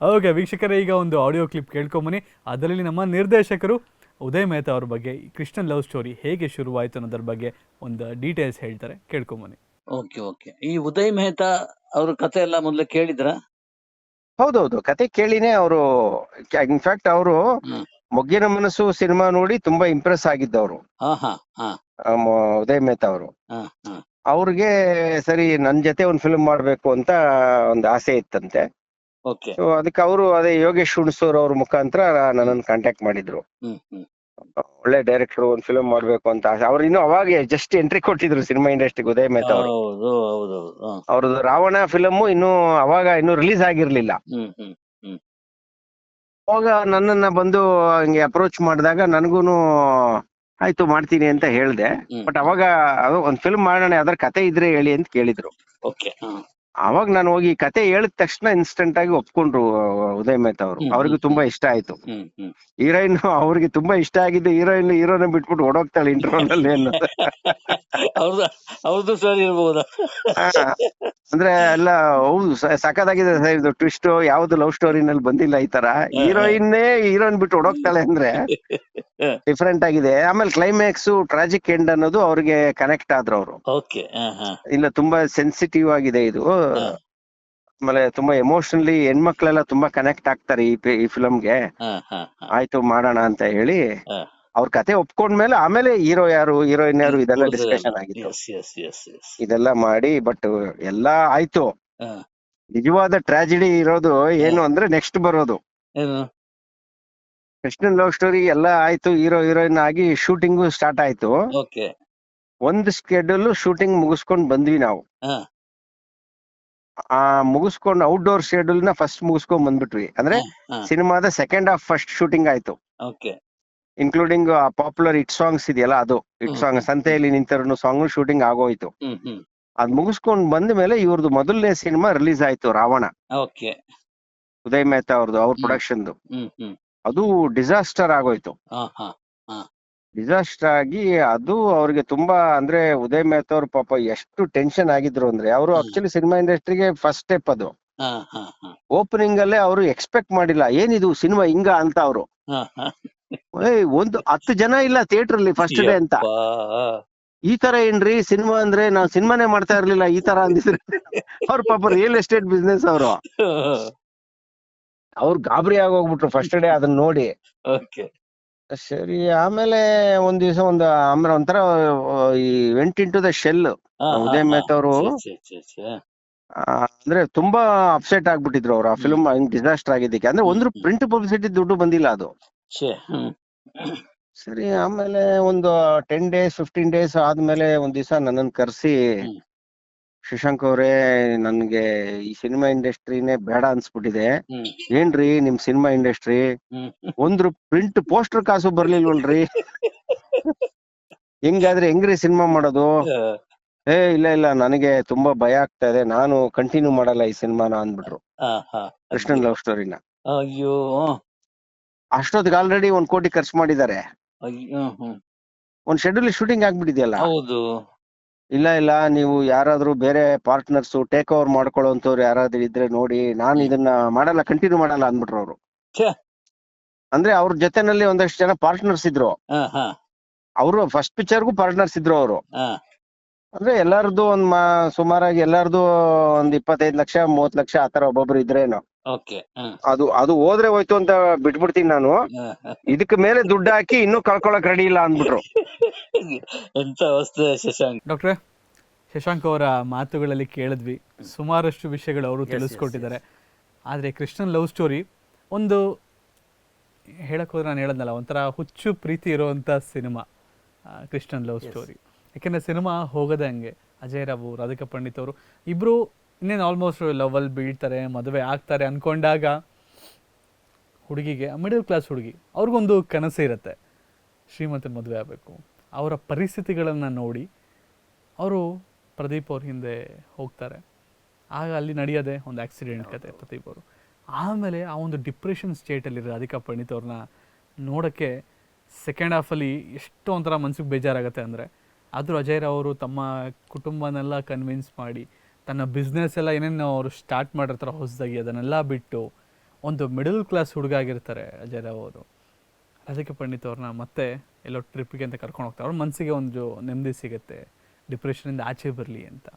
ಓಕೆ ವೀಕ್ಷಕರೇ ಈಗ ಒಂದು ಆಡಿಯೋ ಕ್ಲಿಪ್ ಕೇಳ್ಕೊಂಬನಿ ಅದರಲ್ಲಿ ನಮ್ಮ ನಿರ್ದೇಶಕರು ಉದಯ್ ಮೆಹ್ತಾ ಅವ್ರ ಬಗ್ಗೆ ಕೃಷ್ಣನ್ ಲವ್ ಸ್ಟೋರಿ ಹೇಗೆ ಶುರುವಾಯಿತು ಅನ್ನೋದ್ರ ಬಗ್ಗೆ ಒಂದು ಡೀಟೇಲ್ಸ್ ಹೇಳ್ತಾರೆ. ಕೇಳ್ಕೊಂಬನಿ ಓಕೆ ಓಕೆ ಈ ಉದಯ್ ಮೆಹ್ತಾ ಅವ್ರ ಕತೆ ಎಲ್ಲ ಮೊದಲು ಕೇಳಿದ್ರ? ಹೌದೌದು. ಕತೆ ಕೇಳಿನೇ ಅವರು ಇನ್ಫ್ಯಾಕ್ಟ್ ಅವರು. ಮೊಗ್ಗಿನ ಮನಸ್ಸು ಸಿನಿಮಾ ನೋಡಿ ತುಂಬಾ ಇಂಪ್ರೆಸ್ ಆಗಿದ್ದವರು. ಹಾ ಹಾ ಹಾ. ಉದಯ್ ಮೆಹ್ತಾ ಅವರು. ಹಾ ಹಾ. ಅವ್ರಿಗೆ ಸರಿ ನನ್ ಜೊತೆ ಒಂದ್ ಫಿಲ್ಮ್ ಮಾಡ್ಬೇಕು ಅಂತ ಒಂದು ಆಸೆ ಇತ್ತಂತೆ. ಓಕೆ ಸೊ ಅದಕ್ಕೆ ಅವರು ಅದೇ ಯೋಗೇಶ್ ಹುಣಸೂರ್ ಅವ್ರ ಮುಖಾಂತರ ನನ್ನನ್ನು ಕಾಂಟ್ಯಾಕ್ಟ್ ಮಾಡಿದ್ರು. ಒಳ್ಳೆ ಡೈರೆಕ್ಟರ್ ಒಂದ್ ಫಿಲ್ಮ್ ಮಾಡ್ಬೇಕು ಅಂತ ಆಸೆ. ಅವ್ರು ಇನ್ನು ಅವಾಗ ಜಸ್ಟ್ ಎಂಟ್ರಿ ಕೊಟ್ಟಿದ್ರು ಸಿನಿಮಾ ಇಂಡಸ್ಟ್ರಿಗೆ ಉದಯ್ ಮೆಹ್ತಾ ಅವರು. ಅವ್ರದ್ದು ರಾವಣ ಫಿಲಮ್ ಇನ್ನು ಅವಾಗ ಇನ್ನು ರಿಲೀಸ್ ಆಗಿರ್ಲಿಲ್ಲ. ಅವಾಗ ನನ್ನನ್ನ ಬಂದು ಹಂಗೆ ಅಪ್ರೋಚ್ ಮಾಡಿದಾಗ ನನಗೂನು ಆಯ್ತು ಮಾಡ್ತೀನಿ ಅಂತ ಹೇಳ್ದೆ. ಬಟ್ ಅವಾಗ ಅದು ಒಂದ್ ಫಿಲ್ಮ್ ಮಾಡೋಣ ಅದ್ರ ಕತೆ ಇದ್ರೆ ಹೇಳಿ ಅಂತ ಕೇಳಿದ್ರು. ಓಕೆ ಅವಾಗ ನಾನು ಹೋಗಿ ಕತೆ ಹೇಳಿದ ತಕ್ಷಣ ಇನ್ಸ್ಟೆಂಟ್ ಆಗಿ ಒಪ್ಕೊಂಡ್ರು ಉದಯ್ ಮೆಹ್ತಾ ಅವರು. ಅವ್ರಿಗೆ ತುಂಬಾ ಇಷ್ಟ ಆಯ್ತು. ಹೀರೋಯಿನ್ ಅವ್ರಿಗೆ ತುಂಬಾ ಇಷ್ಟ ಆಗಿದ್ದು ಹೀರೋಯಿನ್ ಹೀರೋನ ಬಿಟ್ಬಿಟ್ಟು ಓಡೋಗ್ತಾಳೆ ಇಂಟರ್ವಲ್ ಅಲ್ಲಿ ಅನ್ನೋದು. ಅಂದ್ರೆ ಎಲ್ಲ ಹೌದು ಸಖತ್ತಾಗಿದೆ ಸರ್ ಇದು ಟ್ವಿಸ್ಟ್ ಯಾವ್ದು ಲವ್ ಸ್ಟೋರಿನಲ್ಲಿ ಬಂದಿಲ್ಲ ಈ ತರ. ಹೀರೋಯಿನ್ನೇ ಹೀರೋಯಿನ್ ಬಿಟ್ಟು ಓಡೋಗ್ತಾಳೆ ಅಂದ್ರೆ ಡಿಫ್ರೆಂಟ್ ಆಗಿದೆ. ಆಮೇಲೆ ಕ್ಲೈಮ್ಯಾಕ್ಸ್ ಟ್ರಾಜಿಕ್ ಎಂಡ್ ಅನ್ನೋದು ಅವ್ರಿಗೆ ಕನೆಕ್ಟ್ ಆದ್ರು ಅವರು. ಇಲ್ಲ ತುಂಬಾ ಸೆನ್ಸಿಟಿವ್ ಆಗಿದೆ ಇದು. ಆಮೇಲೆ ತುಂಬಾ ಎಮೋಷನಲಿ ಹೆಣ್ಮಕ್ಳೆಲ್ಲ ತುಂಬಾ ಕನೆಕ್ಟ್ ಆಗ್ತಾರೆ ಈ ಪಿ- ಈ ಫಿಲಂಗೆ ಆಯ್ತು ಮಾಡೋಣ ಅಂತ ಹೇಳಿ. ಅವ್ರ ಕತೆ ಒಪ್ಕೊಂಡ್ಮೇಲೆ ಆಮೇಲೆ ಹೀರೋ ಯಾರು ಹೀರೋಯಿನ್ ಯಾರು ಇದೆಲ್ಲ ಡಿಸ್ಕಷನ್ ಆಗಿತ್ತು. ಎಸ್ ಎಸ್ ಎಸ್ ಎಸ್ ಇದೆಲ್ಲ ಮಾಡಿ ಬಟ್ ಎಲ್ಲಾ ಆಯ್ತು. ನಿಜವಾದ ಟ್ರಾಜಿಡಿ ಇರೋದು ಏನು ಅಂದ್ರೆ ನೆಕ್ಸ್ಟ್ ಬರೋದು. ಏನು? ಕೃಷ್ಣನ್ ಲವ್ ಸ್ಟೋರಿ ಎಲ್ಲ ಆಯ್ತು ಹೀರೋ ಹೀರೋಯಿನ್ ಆಗಿ ಶೂಟಿಂಗು ಸ್ಟಾರ್ಟ್ ಆಯ್ತು. ಓಕೆ ಒಂದ್ ಸ್ಕೆಡ್ಯೂಲ್ ಶೂಟಿಂಗ್ ಮುಗಿಸ್ಕೊಂಡ್ ಬಂದ್ವಿ ನಾವು. ಹಾ. ಆ ಮುಗಿಸ್ಕೊಂಡು ಔಟ್ಡೋರ್ ಶೆಡ್ಯೂಲ್ನ ಫಸ್ಟ್ ಮುಗಿಸ್ಕೊಂಡ್ ಬಂದ್ಬಿಟ್ವಿ. ಅಂದ್ರೆ ಸಿನಿಮಾದ ಸೆಕೆಂಡ್ ಹಾಫ್ ಫಸ್ಟ್ ಶೂಟಿಂಗ್ ಆಯ್ತು. ಇನ್ಕ್ಲೂಡಿಂಗ್ ಪಾಪ್ಯುಲರ್ ಇಟ್ ಸಾಂಗ್ಸ್ ಇದೆಯಲ್ಲ ಅದು ಇಟ್. ಸಾಂಗ್ ಸಂತೆಯಲ್ಲಿ ನಿಂತಿರೋ ಸಾಂಗ್ ಶೂಟಿಂಗ್ ಆಗೋಯ್ತು. ಅದ್ ಮುಗಿಸ್ಕೊಂಡ್ ಬಂದ ಮೇಲೆ ಇವ್ರದ್ದು ಮೊದಲನೇ ಸಿನಿಮಾ ರಿಲೀಸ್ ಆಯ್ತು ರಾವಣ. ಓಕೆ ಉದಯ್ ಮೆಹ್ತಾ ಅವ್ರದ್ದು ಅವ್ರ ಪ್ರೊಡಕ್ಷನ್ ಪ್ರೊಡಕ್ಷನ್ದು ಅದು ಡಿಸಾಸ್ಟರ್ ಆಗೋಯ್ತು. ಡಿಸಾಸ್ಟರ್ ಆಗಿ ಅದು ಅವ್ರಿಗೆ ತುಂಬಾ ಅಂದ್ರೆ ಉದಯ್ ಮೆಹ್ತಾ ಅವ್ರು ಪಾಪ ಎಷ್ಟು ಟೆನ್ಷನ್ ಆಗಿದ್ರು ಅಂದ್ರೆ ಅವರು. ಆಕ್ಚುಲಿ ಸಿನಿಮಾ ಇಂಡಸ್ಟ್ರಿಗೆ ಫಸ್ಟ್ ಸ್ಟೆಪ್ ಅದು. ಓಪನಿಂಗ್ ಅಲ್ಲೇ ಅವರು ಎಕ್ಸ್ಪೆಕ್ಟ್ ಮಾಡಿಲ್ಲ ಏನಿದು ಸಿನಿಮಾ ಹಿಂಗ ಅಂತ ಅವರು. ಒಂದು ಹತ್ತು ಜನ ಇಲ್ಲ ಥಿಯೇಟರ್ ಅಲ್ಲಿ ಫಸ್ಟ್ ಡೇ ಅಂತ. ಈ ತರ ಏನ್ರಿ ಸಿನಿಮಾ ಅಂದ್ರೆ ನಾವ್ ಸಿನಿಮಾನೇ ಮಾಡ್ತಾ ಇರ್ಲಿಲ್ಲ ಈ ತರ ಅಂದಿದ್ರೆ. ಅವ್ರ ಪಾಪ ರಿಯಲ್ ಎಸ್ಟೇಟ್ ಬಿಸ್ನೆಸ್ ಅವರು. ಅವ್ರು ಗಾಬರಿ ಆಗೋಗ್ಬಿಟ್ರು ಫಸ್ಟ್ ಡೇ ಅದನ್ನ ನೋಡಿ. ಓಕೆ ಸರಿ ಆಮೇಲೆ ಒಂದ್ ದಿವಸ ಒಂದು ಆಮೇಲೆ ಒಂಥರ ಈ went into the shell Udaya Mehta ಅವರು. ಅಂದ್ರೆ ತುಂಬಾ ಅಪ್ಸೆಟ್ ಆಗ್ಬಿಟ್ಟಿದ್ರು ಅವ್ರು ಆ. ಫಿಲ್ಮ್ ಹಿಂಗ್ ಡಿಸಾಸ್ಟರ್ ಆಗಿದ್ದಕ್ಕೆ ಅಂದ್ರೆ ಒಂದ್ರು. ಪ್ರಿಂಟ್ ಪಬ್ಲಿಸಿಟಿ ದುಡ್ಡು ಬಂದಿಲ್ಲ ಅದು ಸರಿ ಆಮೇಲೆ ಒಂದು ಟೆನ್ ಡೇಸ್ ಫಿಫ್ಟೀನ್ ಡೇಸ್ ಆದ್ಮೇಲೆ ಒಂದ್ ದಿವಸ ನನ್ನನ್ನು ಕರೆಸಿ. ಶಶಾಂಕ್ ಅವರೇ ನನ್ಗೆ ಈ ಸಿನಿಮಾ ಇಂಡಸ್ಟ್ರಿನೇ ಬೇಡ ಅನ್ಸ್ಬಿಟ್ಟಿದೆ. ಏನ್ರಿ ನಿಮ್ ಸಿನಿಮಾ ಇಂಡಸ್ಟ್ರಿ? ಒಂದ್ರು ಪ್ರಿಂಟ್ ಪೋಸ್ಟರ್ ಕಾಸು ಬರ್ಲಿಲ್ವಲ್ರಿ? ಹೆಂಗಾದ್ರೆ ಹೆಂಗ್ರಿ ಸಿನಿಮಾ ಮಾಡೋದು? ಏ ಇಲ್ಲ ಇಲ್ಲ ನನಗೆ ತುಂಬಾ ಭಯ ಆಗ್ತಾ ಇದೆ. ನಾನು ಕಂಟಿನ್ಯೂ ಮಾಡಲ್ಲ ಈ ಸಿನಿಮಾನ ಅಂದ್ಬಿಟ್ರು. ಕೃಷ್ಣನ್ ಲವ್ ಸ್ಟೋರಿನ. ಅಯ್ಯೋ. ಅಷ್ಟೊತ್ತಿಗೆ ಆಲ್ರೆಡಿ ಒಂದ್ ಕೋಟಿ ಖರ್ಚು ಮಾಡಿದ್ದಾರೆ. ಒಂದ್ ಶೆಡ್ಯೂಲ್ ಶೂಟಿಂಗ್ ಆಗ್ಬಿಟ್ಟಿದೆಯಲ್ಲ? ಹೌದು. ಇಲ್ಲ ಇಲ್ಲ ನೀವು ಯಾರಾದ್ರೂ ಬೇರೆ ಪಾರ್ಟ್ನರ್ಸ್ ಟೇಕ್ ಓವರ್ ಮಾಡ್ಕೊಳ್ಳೋಂಥವ್ರು ಯಾರಾದ್ರೂ ಇದ್ರೆ ನೋಡಿ ನಾನು ಇದನ್ನ ಮಾಡಲ್ಲ ಕಂಟಿನ್ಯೂ ಮಾಡಲ್ಲ ಅಂದ್ಬಿಟ್ರು ಅವರು. ಛೆ. ಅಂದ್ರೆ ಅವ್ರ ಜೊತೆನಲ್ಲಿ ಒಂದಷ್ಟು ಜನ ಪಾರ್ಟ್ನರ್ಸ್ ಇದ್ರು. ಹಾ ಹಾ. ಅವರು ಫಸ್ಟ್ ಪಿಕ್ಚರ್ಗೂ ಪಾರ್ಟ್ನರ್ಸ್ ಇದ್ರು ಅವರು. ಹಾ. ಅಂದ್ರೆ ಎಲ್ಲಾರ್ದು ಒಂದ್ ಮಾ ಸುಮಾರಾಗಿ ಎಲ್ಲಾರ್ದು ಒಂದ್ ಇಪ್ಪತ್ತೈದು ಲಕ್ಷ ಮೂವತ್ ಲಕ್ಷ ಆತರ ಒಬ್ಬೊಬ್ರು ಇದ್ರೇನು. ಓಕೆ. ಅದು ಅದು ಹೋದ್ರೆ ಹೋಯ್ತು ಅಂತ ಬಿಟ್ಬಿಡ್ತೀನಿ ನಾನು. ಹಾ, ಹಾ. ಇದಕ್ ಮೇಲೆ ದುಡ್ಡು ಹಾಕಿ ಇನ್ನೂ ಕಳ್ಕೊಳಕ್ ರೆಡಿ ಇಲ್ಲ ಅಂದ್ಬಿಟ್ರು. ಎಂತ ವಸ್ತು ಶಶಾಂಕ್? ಡಾಕ್ಟ್ರೆ ಶಶಾಂಕ್ ಅವರ ಮಾತುಗಳಲ್ಲಿ ಕೇಳಿದ್ವಿ. ಸುಮಾರಷ್ಟು ವಿಷಯಗಳು ಅವರು ತಿಳಿಸ್ಕೊಟ್ಟಿದ್ದಾರೆ. ಆದರೆ ಕೃಷ್ಣನ್ ಲವ್ ಸ್ಟೋರಿ ಒಂದು ಹೇಳಕ್ಕೆ ಹೋದ್ರೆ ನಾನು ಹೇಳದ್ನಲ್ಲ ಒಂಥರ ಹುಚ್ಚು ಪ್ರೀತಿ ಇರುವಂಥ ಸಿನಿಮಾ ಕೃಷ್ಣನ್ ಲವ್ ಸ್ಟೋರಿ ಯಾಕೆಂದರೆ ಸಿನಿಮಾ ಹೋಗದೆ ಹಂಗೆ. ಅಜಯ್ ರಾವ್ ರಾಧಿಕಾ ಪಂಡಿತ್ ಅವರು ಇಬ್ಬರು ಇನ್ನೇನು ಆಲ್ಮೋಸ್ಟ್ ಲವಲ್ ಬೀಳ್ತಾರೆ, ಮದುವೆ ಆಗ್ತಾರೆ ಅಂದ್ಕೊಂಡಾಗ ಹುಡುಗಿಗೆ ಮಿಡಲ್ ಕ್ಲಾಸ್ ಹುಡುಗಿ, ಅವ್ರಿಗೊಂದು ಕನಸು ಇರುತ್ತೆ. ಶ್ರೀಮಂತನ ಮದುವೆ ಆಗಬೇಕು. ಅವರ ಪರಿಸ್ಥಿತಿಗಳನ್ನು ನೋಡಿ ಅವರು ಪ್ರದೀಪ್ ಅವ್ರ ಹಿಂದೆ ಹೋಗ್ತಾರೆ. ಆಗ ಅಲ್ಲಿ ನಡೆಯೋದೆ ಒಂದು ಆಕ್ಸಿಡೆಂಟ್ ಕತೆ ಪ್ರದೀಪ್ ಅವರು. ಆಮೇಲೆ ಆ ಒಂದು ಡಿಪ್ರೆಷನ್ ಸ್ಟೇಟಲ್ಲಿ ರಾಧಿಕಾ ಪಂಡಿತ್ ಅವ್ರನ್ನ ನೋಡೋಕ್ಕೆ ಸೆಕೆಂಡ್ ಹಾಫಲ್ಲಿ ಎಷ್ಟೋ ಒಂಥರ ಮನ್ಸಿಗೆ ಬೇಜಾರಾಗುತ್ತೆ ಅಂದರೆ, ಆದರೂ ಅಜಯ್ ರಾವ್ ತಮ್ಮ ಕುಟುಂಬನೆಲ್ಲ ಕನ್ವಿನ್ಸ್ ಮಾಡಿ ತನ್ನ ಬಿಸ್ನೆಸ್ ಎಲ್ಲ ಏನೇನು ಅವರು ಸ್ಟಾರ್ಟ್ ಮಾಡಿರ್ತಾರೆ ಹೊಸದಾಗಿ, ಅದನ್ನೆಲ್ಲ ಬಿಟ್ಟು ಒಂದು ಮಿಡಲ್ ಕ್ಲಾಸ್ ಹುಡುಗ ಆಗಿರ್ತಾರೆ ಅಜಯ್ ರಾವ್ ಅವರು. ರಾಜಕೀಯ ಪಂಡಿತ್ ಅವ್ರನ್ನ ಮತ್ತೆ ಎಲ್ಲೋ ಟ್ರಿಪ್ಗೆ ಅಂತ ಕರ್ಕೊಂಡು ಹೋಗ್ತಾರೆ. ಅವ್ರ ಮನಸ್ಸಿಗೆ ಒಂದು ನೆಮ್ಮದಿ ಸಿಗುತ್ತೆ. ಡಿಪ್ರೆಷನಿಂದ ಆಚೆ ಬರಲಿ ಅಂತ.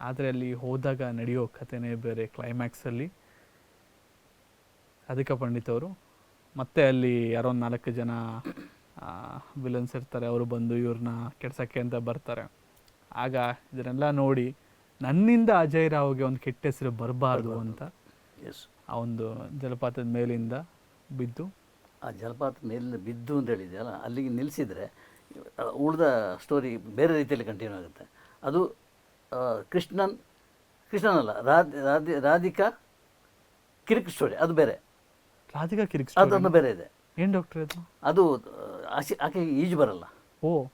ಆದರೆ ಅಲ್ಲಿ ಹೋದಾಗ ನಡೆಯೋ ಕಥೆನೇ ಬೇರೆ ಕ್ಲೈಮ್ಯಾಕ್ಸಲ್ಲಿ ರಾಧಿಕಾ ಪಂಡಿತ್ ಅವರು. ಮತ್ತೆ ಅಲ್ಲಿ ಯಾರೋ ಒಂದು ನಾಲ್ಕು ಜನ ವಿಲನ್ಸ್ ಇರ್ತಾರೆ. ಅವರು ಬಂದು ಇವ್ರನ್ನ ಕೆಡ್ಸೋಕ್ಕೆ ಅಂತ ಬರ್ತಾರೆ. ಆಗ ಇದನ್ನೆಲ್ಲ ನೋಡಿ ನನ್ನಿಂದ ಅಜಯ್ ರಾವ್ಗೆ ಒಂದು ಕೆಟ್ಟ ಹೆಸರು ಬರಬಾರ್ದು ಅಂತ ಎಸ್ ಆ ಒಂದು ಜಲಪಾತದ ಮೇಲಿಂದ ಬಿದ್ದು. ಆ ಜಲಪಾತದ ಮೇಲಿಂದ ಬಿದ್ದು ಅಂತ ಹೇಳಿದೆಯಲ್ಲ ಅಲ್ಲಿಗೆ ನಿಲ್ಲಿಸಿದರೆ ಉಳಿದ ಸ್ಟೋರಿ ಬೇರೆ ರೀತಿಯಲ್ಲಿ ಕಂಟಿನ್ಯೂ ಆಗುತ್ತೆ. ಅದು ಕೃಷ್ಣನ್ ಕೃಷ್ಣನಲ್ಲ ರಾಧ ರಾಧಿ ರಾಧಿಕಾ ಕಿರಿಕ್ ಸ್ಟೋರಿ ಅದು ಬೇರೆ. ರಾಧಿಕಾ ಕಿರಿಕ್ ಅದನ್ನು ಬೇರೆ ಇದೆ. ಏನು ಡಾಕ್ಟರ್ ಅದು? ಅದು ಆ, ಆಚೆ ಈಜು ಬರಲ್ಲ. ಓ.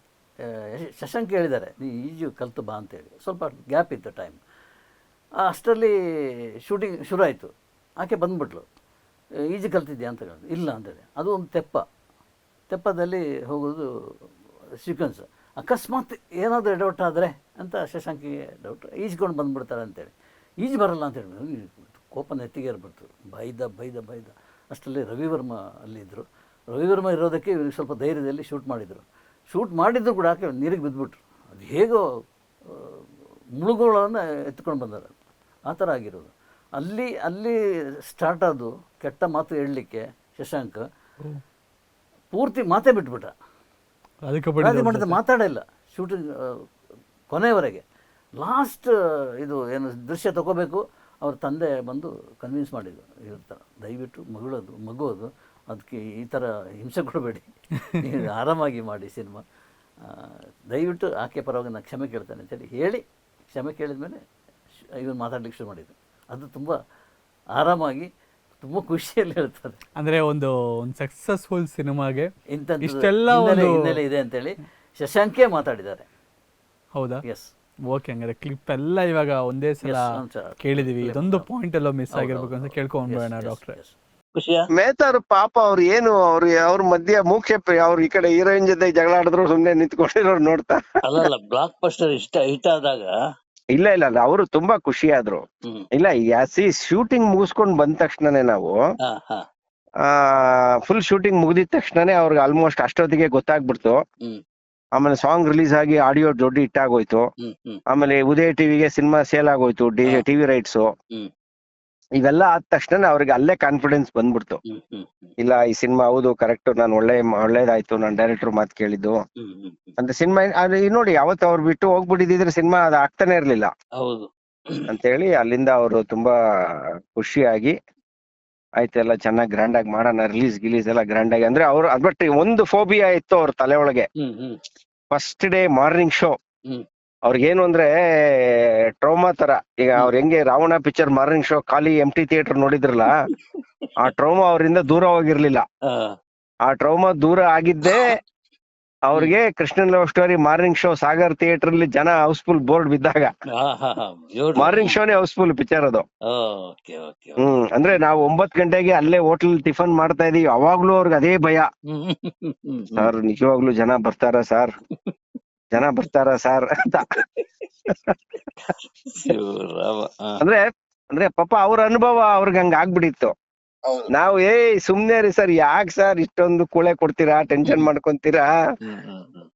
ಶಶಾಂಕ್ ಹೇಳಿದ್ದಾರೆ ನೀ ಈಜು ಕಲ್ತು ಬಾ ಅಂತೇಳಿ. ಸ್ವಲ್ಪ ಗ್ಯಾಪ್ ಇತ್ತು ಟೈಮ್ ಅಷ್ಟರಲ್ಲಿ ಶೂಟಿಂಗ್ ಶುರು ಆಯಿತು ಆಕೆ ಬಂದ್ಬಿಟ್ಲು. "ಏ, ಈಜು ಕಲ್ತಿದ್ಯಾ? ಅಂತ ಹೇಳಿದ್ರು ಇಲ್ಲ ಅಂತೇಳಿ. ಅದು ಒಂದು ತೆಪ್ಪ. ತೆಪ್ಪದಲ್ಲಿ ಹೋಗೋದು ಸೀಕ್ವೆನ್ಸ್ ಅಕಸ್ಮಾತ್ ಏನಾದರೂ ಡೌಟ್ ಆದರೆ ಅಂತ ಶಶಾಂಕಿಗೆ ಡೌಟ್ ಈಜ್ಕೊಂಡು ಬಂದ್ಬಿಡ್ತಾರೆ ಅಂತೇಳಿ. ಈಜು ಬರಲ್ಲ ಅಂತ ಹೇಳಿ ಕೋಪ ನೆತ್ತಿಗೆ ಇರ್ಬಿಡ್ತು ಬೈದ ಬೈದ ಬೈದ. ಅಷ್ಟರಲ್ಲಿ ರವಿವರ್ಮ ಅಲ್ಲಿದ್ದರು. ರವಿವರ್ಮ ಇರೋದಕ್ಕೆ ಇವ್ರಿಗೆ ಸ್ವಲ್ಪ ಧೈರ್ಯದಲ್ಲಿ ಶೂಟ್ ಮಾಡಿದರು. ಶೂಟ್ ಮಾಡಿದ್ರು ಕೂಡ ಆಕೆ ನೀರಿಗೆ ಬಿದ್ದುಬಿಟ್ರು ಅದು ಹೇಗೋ ಮುಳುಗುಗಳನ್ನು ಎತ್ಕೊಂಡು ಬಂದಾರೆ ಆ ಥರ ಆಗಿರೋದು. ಅಲ್ಲಿ ಅಲ್ಲಿ ಸ್ಟಾರ್ಟ್ ಆದು ಕೆಟ್ಟ ಮಾತು ಹೇಳಲಿಕ್ಕೆ ಶಶಾಂಕ್ ಪೂರ್ತಿ ಮಾತೇ ಬಿಟ್ಬಿಟ್ಟ. ಅದಕ್ಕೆ ರಾಜಿ ಮಾಡಿದ ಮಾತಾಡಿಲ್ಲ ಶೂಟಿಂಗ್ ಕೊನೆಯವರೆಗೆ. ಲಾಸ್ಟ್ ಇದು ಏನು ದೃಶ್ಯ ತಗೋಬೇಕು ಅವ್ರ ತಂದೆ ಬಂದು ಕನ್ವಿನ್ಸ್ ಮಾಡಿದ್ರು ಇರ್ತಾರೆ ದಯವಿಟ್ಟು ಮಗಳದು ಮಗುವುದು ಅದಕ್ಕೆ ಈ ಥರ ಹಿಂಸೆ ಕೊಡಬೇಡಿ ಆರಾಮಾಗಿ ಮಾಡಿ ಸಿನಿಮಾ. ದಯವಿಟ್ಟು ಆಕೆ ಪರವಾಗಿ ನಾನು ಕ್ಷಮೆ ಕೇಳ್ತೇನೆ ಅಂತೇಳಿ ಹೇಳಿ ಕ್ಷಮೆ ಕೇಳಿದ ಮೇಲೆ ಇವನು ಮಾತಾಡ್ಲಿಕ್ಕೆ ಶುರು ಮಾಡಿದ್ದು. ಅದು ತುಂಬ ಆರಾಮಾಗಿ ತುಂಬ ಖುಷಿಯಲ್ಲಿ ಹೇಳ್ತಾರೆ. ಅಂದರೆ ಒಂದು ಒಂದು ಸಕ್ಸಸ್ಫುಲ್ ಸಿನಿಮಾಗೆ ಇಂಥದ್ದು ಇಷ್ಟೆಲ್ಲ ಹಿನ್ನೆಲೆ ಇದೆ ಅಂತೇಳಿ ಶಶಾಂಕೇ ಮಾತಾಡಿದ್ದಾರೆ. ಹೌದಾ? ಎಸ್ ಓಕೆ ಹಂಗಾರೆ ಕ್ಲಿಪ್ ಎಲ್ಲ ಇವಾಗ ಒಂದೇ ಸಲ ಕೇಳಿದೀವಿ. ಇದೊಂದು ಪಾಯಿಂಟ್ ಎಲ್ಲ ಮಿಸ್ ಆಗಿರ್ಬೇಕು ಅಂತ ಕೇಳ್ಕೊಂಡ್ಬೋಣ ಡಾಕ್ಟ್ರೆ. ಖುಷಿಯಾ? ಮೆಹ್ತಾ ಅವ್ರು ಪಾಪ ಅವ್ರು ಏನು ಅವ್ರು ಅವ್ರ ಮಧ್ಯ ಮುಖ್ಯ ಅವ್ರ ಈ ಕಡೆ ಹೀರೋಯಿನ್ ಜೊತೆ ಜಗಳ ಆಡಿದ್ರು ಸುಮ್ನೆ ನಿಂತ್ಕೊಂಡಿರೋರು ನೋಡ್ತಾ. ಅಲ್ಲ ಅಲ್ಲ ಬ್ಲಾಕ್ ಬಸ್ಟರ್ ಇಷ್ಟ ಹಿಟ್ ಆದಾಗ? ಇಲ್ಲ ಇಲ್ಲ ಅಲ್ಲ ಅವರು ತುಂಬಾ ಖುಷಿ ಆದ್ರು ಇಲ್ಲ ಯಾಸಿ ಶೂಟಿಂಗ್ ಮುಗಿಸ್ಕೊಂಡ್ ಬಂದ ತಕ್ಷಣನೇ ನಾವು ಆ ಫುಲ್ ಶೂಟಿಂಗ್ ಮುಗಿದಿದ ತಕ್ಷಣನೇ ಅವ್ರಿಗೆ ಆಲ್ಮೋಸ್ಟ್ ಅಷ್ಟೊತ್ತಿಗೆ ಗೊತ್ತಾಗ್ಬಿಡ್ತು. ಆಮೇಲೆ ಸಾಂಗ್ ರಿಲೀಸ್ ಆಗಿ ಆಡಿಯೋ ದೊಡ್ಡ ಹಿಟ್ ಆಗೋಯ್ತು. ಆಮೇಲೆ ಉದಯ ಟಿವಿಗೆ ಸಿನಿಮಾ ಸೇಲ್ ಆಗೋಯ್ತು ಟಿವಿ ರೈಟ್ಸ್. ಇವೆಲ್ಲ ಆದ ತಕ್ಷಣ ಅವ್ರಿಗೆ ಅಲ್ಲೇ ಕಾನ್ಫಿಡೆನ್ಸ್ ಬಂದ್ಬಿಡ್ತು. ಇಲ್ಲ ಈ ಸಿನಿಮಾ ಹೌದು ಕರೆಕ್ಟ್ ನಾನು ಒಳ್ಳೆ ಒಳ್ಳೇದಾಯ್ತು ನಾನು ಡೈರೆಕ್ಟರ್ ಮಾತು ಕೇಳಿದ್ದು. ಅಂತ ಸಿನಿಮಾ ನೋಡಿ ಯಾವತ್ತು ಅವ್ರು ಬಿಟ್ಟು ಹೋಗ್ಬಿಟ್ಟಿದ್ರೆ ಸಿನಿಮಾ ಅದು ಆಗ್ತಾನೆ ಇರ್ಲಿಲ್ಲ. ಅಂತ ಹೇಳಿ ಅಲ್ಲಿಂದ ಅವರು ತುಂಬಾ ಖುಷಿಯಾಗಿ ಆಯ್ತು ಎಲ್ಲ ಚೆನ್ನಾಗಿ ಗ್ರ್ಯಾಂಡ್ ಆಗಿ ಮಾಡೋಣ ರಿಲೀಸ್ ಗಿಲೀಸ್ ಎಲ್ಲ ಗ್ರ್ಯಾಂಡ್ ಆಗಿ. ಅಂದ್ರೆ ಅವ್ರು ಅದ್ ಬಟ್ ಒಂದು ಫೋಬಿಯಾ ಇತ್ತು ಅವ್ರ ತಲೆ ಒಳಗೆ. First day morning show. ಅವ್ರಿಗೇನು ಅಂದ್ರೆ ಟ್ರೋಮಾ ತರ. ಈಗ ಅವ್ರ ಹೆಂಗೆ ರಾವಣ ಪಿಕ್ಚರ್ ಮಾರ್ನಿಂಗ್ ಶೋ ಖಾಲಿ ಎಂ ಟಿ ಥಿಯೇಟರ್ ನೋಡಿದ್ರಲ್ಲ ಆ ಟ್ರೋಮಾ ಅವರಿಂದ ದೂರ ಹೋಗಿರ್ಲಿಲ್ಲ. ಆ, ಟ್ರೋಮಾ ದೂರ ಆಗಿದ್ದೇ ಅವ್ರಿಗೆ Krishnan love story morning show Sagar theatre ಅಲ್ಲಿ ಜನ ಹೌಸ್ಫುಲ್ ಬೋರ್ಡ್ ಬಿದ್ದಾಗ. ಮಾರ್ನಿಂಗ್ ಶೋನೇ ಹೌಸ್ಫುಲ್ ಪಿಕ್ಚರ್ ಅದು. ಹ್ಮ್ ಅಂದ್ರೆ ನಾವು ಒಂಬತ್ ಗಂಟೆಗೆ ಅಲ್ಲೇ ಹೋಟೆಲ್ ಟಿಫನ್ ಮಾಡ್ತಾ ಇದೀವಿ ಅವಾಗ್ಲೂ ಅವ್ರಿಗೆ ಅದೇ ಭಯ. ಸರ್ ನಿಜವಾಗ್ಲೂ ಜನ ಬರ್ತಾರ ಸರ್. ಜನ ಬರ್ತಾರ ಸರ್ ಅಂತ. ಅಂದ್ರೆ ಅಂದ್ರೆ ಪಾಪ ಅವ್ರ ಅನುಭವ ಅವ್ರಿಗೆ ಹಂಗ ಆಗ್ಬಿಟ್ಟಿತ್ತು. ನಾವು ಏಯ್ ಸುಮ್ನೆ ರೀ ಸರ್ ಯಾಕ್ ಸರ್ ಇಷ್ಟೊಂದು ಕೂಳೆ ಕೊಡ್ತೀರಾ ಟೆನ್ಷನ್ ಮಾಡ್ಕೊಂತೀರಾ.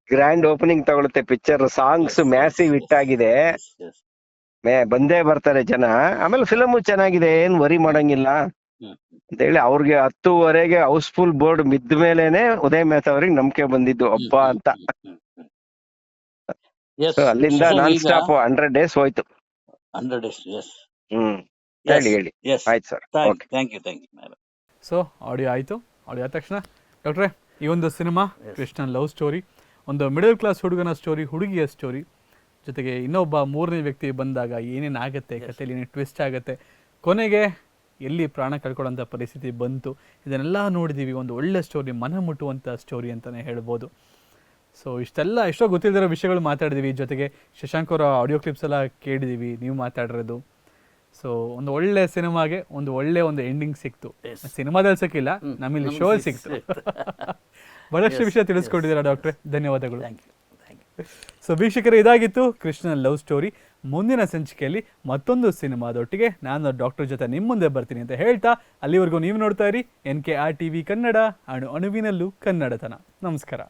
ಗ್ರ್ಯಾಂಡ್ ಓಪನಿಂಗ್ ತಗೊಳುತ್ತೆ ಪಿಕ್ಚರ್ ಸಾಂಗ್ಸ್ ಮ್ಯಾಸಿವ್ ಹಿಟ್ ಆಗಿದೆ. ಮೇ ಬಂದೇ ಬರ್ತಾರೆ ಜನ. ಆಮೇಲೆ ಫಿಲಮ್ ಚೆನ್ನಾಗಿದೆ ಏನ್ ವರಿ ಮಾಡಂಗಿಲ್ಲ. ಅಂತ ಹೇಳಿ ಅವ್ರಿಗೆ ಹತ್ತುವರೆಗೆ ಹೌಸ್ಫುಲ್ ಬೋರ್ಡ್ ಮಿದ್ದ ಮೇಲೇನೆ ಉದಯ್ ಮೆಹ್ತಾ ಅವ್ರಿಗೆ ನಂಬಿಕೆ ಬಂದಿದ್ದು ಅಪ್ಪ ಅಂತ ಹ್ಮ್, ಹ್ಮ್, ಹ್ಮ್. Yes, So ಅಲ್ಲಿಂದ ನಾನ್ ಸ್ಟಾಪ್ ಹಂಡ್ರೆಡ್ ಡೇಸ್ ಹೋಯ್ತು. 100 ಡೇಸ್ ಎಸ್ ಹ್ಮ್. ಹೇಳಿ ಹೇಳಿ. ಎಸ್ ಆಯ್ತು sir. Okay thank you you, madam. So audio ಆಯಿತು? ಆಡಿಯೋ ಆದ ತಕ್ಷಣ ಡಾಕ್ಟ್ರೆ ಈ ಒಂದು ಸಿನಿಮಾ ಕೃಷ್ಣನ್ ಲವ್ ಸ್ಟೋರಿ ಒಂದು ಮಿಡಲ್ ಕ್ಲಾಸ್ ಹುಡುಗನ ಸ್ಟೋರಿ ಹುಡುಗಿಯ ಸ್ಟೋರಿ ಜೊತೆಗೆ ಇನ್ನೊಬ್ಬ ಮೂರನೇ ವ್ಯಕ್ತಿ ಬಂದಾಗ ಏನೇನು ಆಗುತ್ತೆ ಕಥೆಯಲ್ಲಿ ಏನೇನು ಟ್ವಿಸ್ಟ್ ಆಗುತ್ತೆ ಕೊನೆಗೆ ಎಲ್ಲಿ ಪ್ರಾಣ ಕಳ್ಕೊಳ್ಳೋಂಥ ಪರಿಸ್ಥಿತಿ ಬಂತು ಇದನ್ನೆಲ್ಲ ನೋಡಿದ್ದೀವಿ ಒಂದು ಒಳ್ಳೆ ಸ್ಟೋರಿ ಮನ ಮುಟ್ಟುವಂಥ ಸ್ಟೋರಿ ಅಂತಲೇ ಹೇಳ್ಬೋದು. ಸೊ ಇಷ್ಟೆಲ್ಲ ಎಷ್ಟೋ ಗೊತ್ತಿಲ್ಲದಿರೋ ವಿಷಯಗಳು ಮಾತಾಡಿದೀವಿ. ಜೊತೆಗೆ ಶಶಾಂಕ್ ಅವರ ಆಡಿಯೋ ಕ್ಲಿಪ್ಸ್ ಎಲ್ಲ ಕೇಳಿದೀವಿ ನೀವು ಮಾತಾಡಿರೋದು. ಸೊ ಒಂದು ಒಳ್ಳೆ ಸಿನಿಮಾಗೆ ಒಂದು ಒಳ್ಳೆ ಒಂದು ಎಂಡಿಂಗ್ ಸಿಕ್ತು. ಸಿನಿಮಾದಲ್ಲಿ ಸಿಕ್ಕಿಲ್ಲ. ನಮ್ಮಲ್ಲಿ ಶೋ ಸಿಕ್- ಸಿಕ್ತು. ಬಹಳಷ್ಟು ವಿಷಯ ತಿಳಿಸ್ಕೊಂಡಿದ್ದೀರಾ ತಿಳಿಸ್ಕೊಟ್ಟಿದ್ದೀರಾ ಡಾಕ್ಟ್ರೆ ಧನ್ಯವಾದಗಳು. ಸೊ ವೀಕ್ಷಕರೇ ಇದಾಗಿತ್ತು ಕೃಷ್ಣನ ಲವ್ ಸ್ಟೋರಿ ಮುಂದಿನ ಸಂಚಿಕೆಯಲ್ಲಿ ಮತ್ತೊಂದು ಸಿನಿಮಾದೊಟ್ಟಿಗೆ ನಾನು ಡಾಕ್ಟರ್ ಜೊತೆ ನಿಮ್ಮ ಮುಂದೆ ಬರ್ತೀನಿ ಅಂತ ಹೇಳ್ತಾ ಅಲ್ಲಿವರೆಗೂ ನೀವು ನೋಡ್ತಾ ಇರಿ N K R T V Kannada ಅಣು ಅಣುವಿನಲ್ಲೂ ಕನ್ನಡತನ. ನಮಸ್ಕಾರ.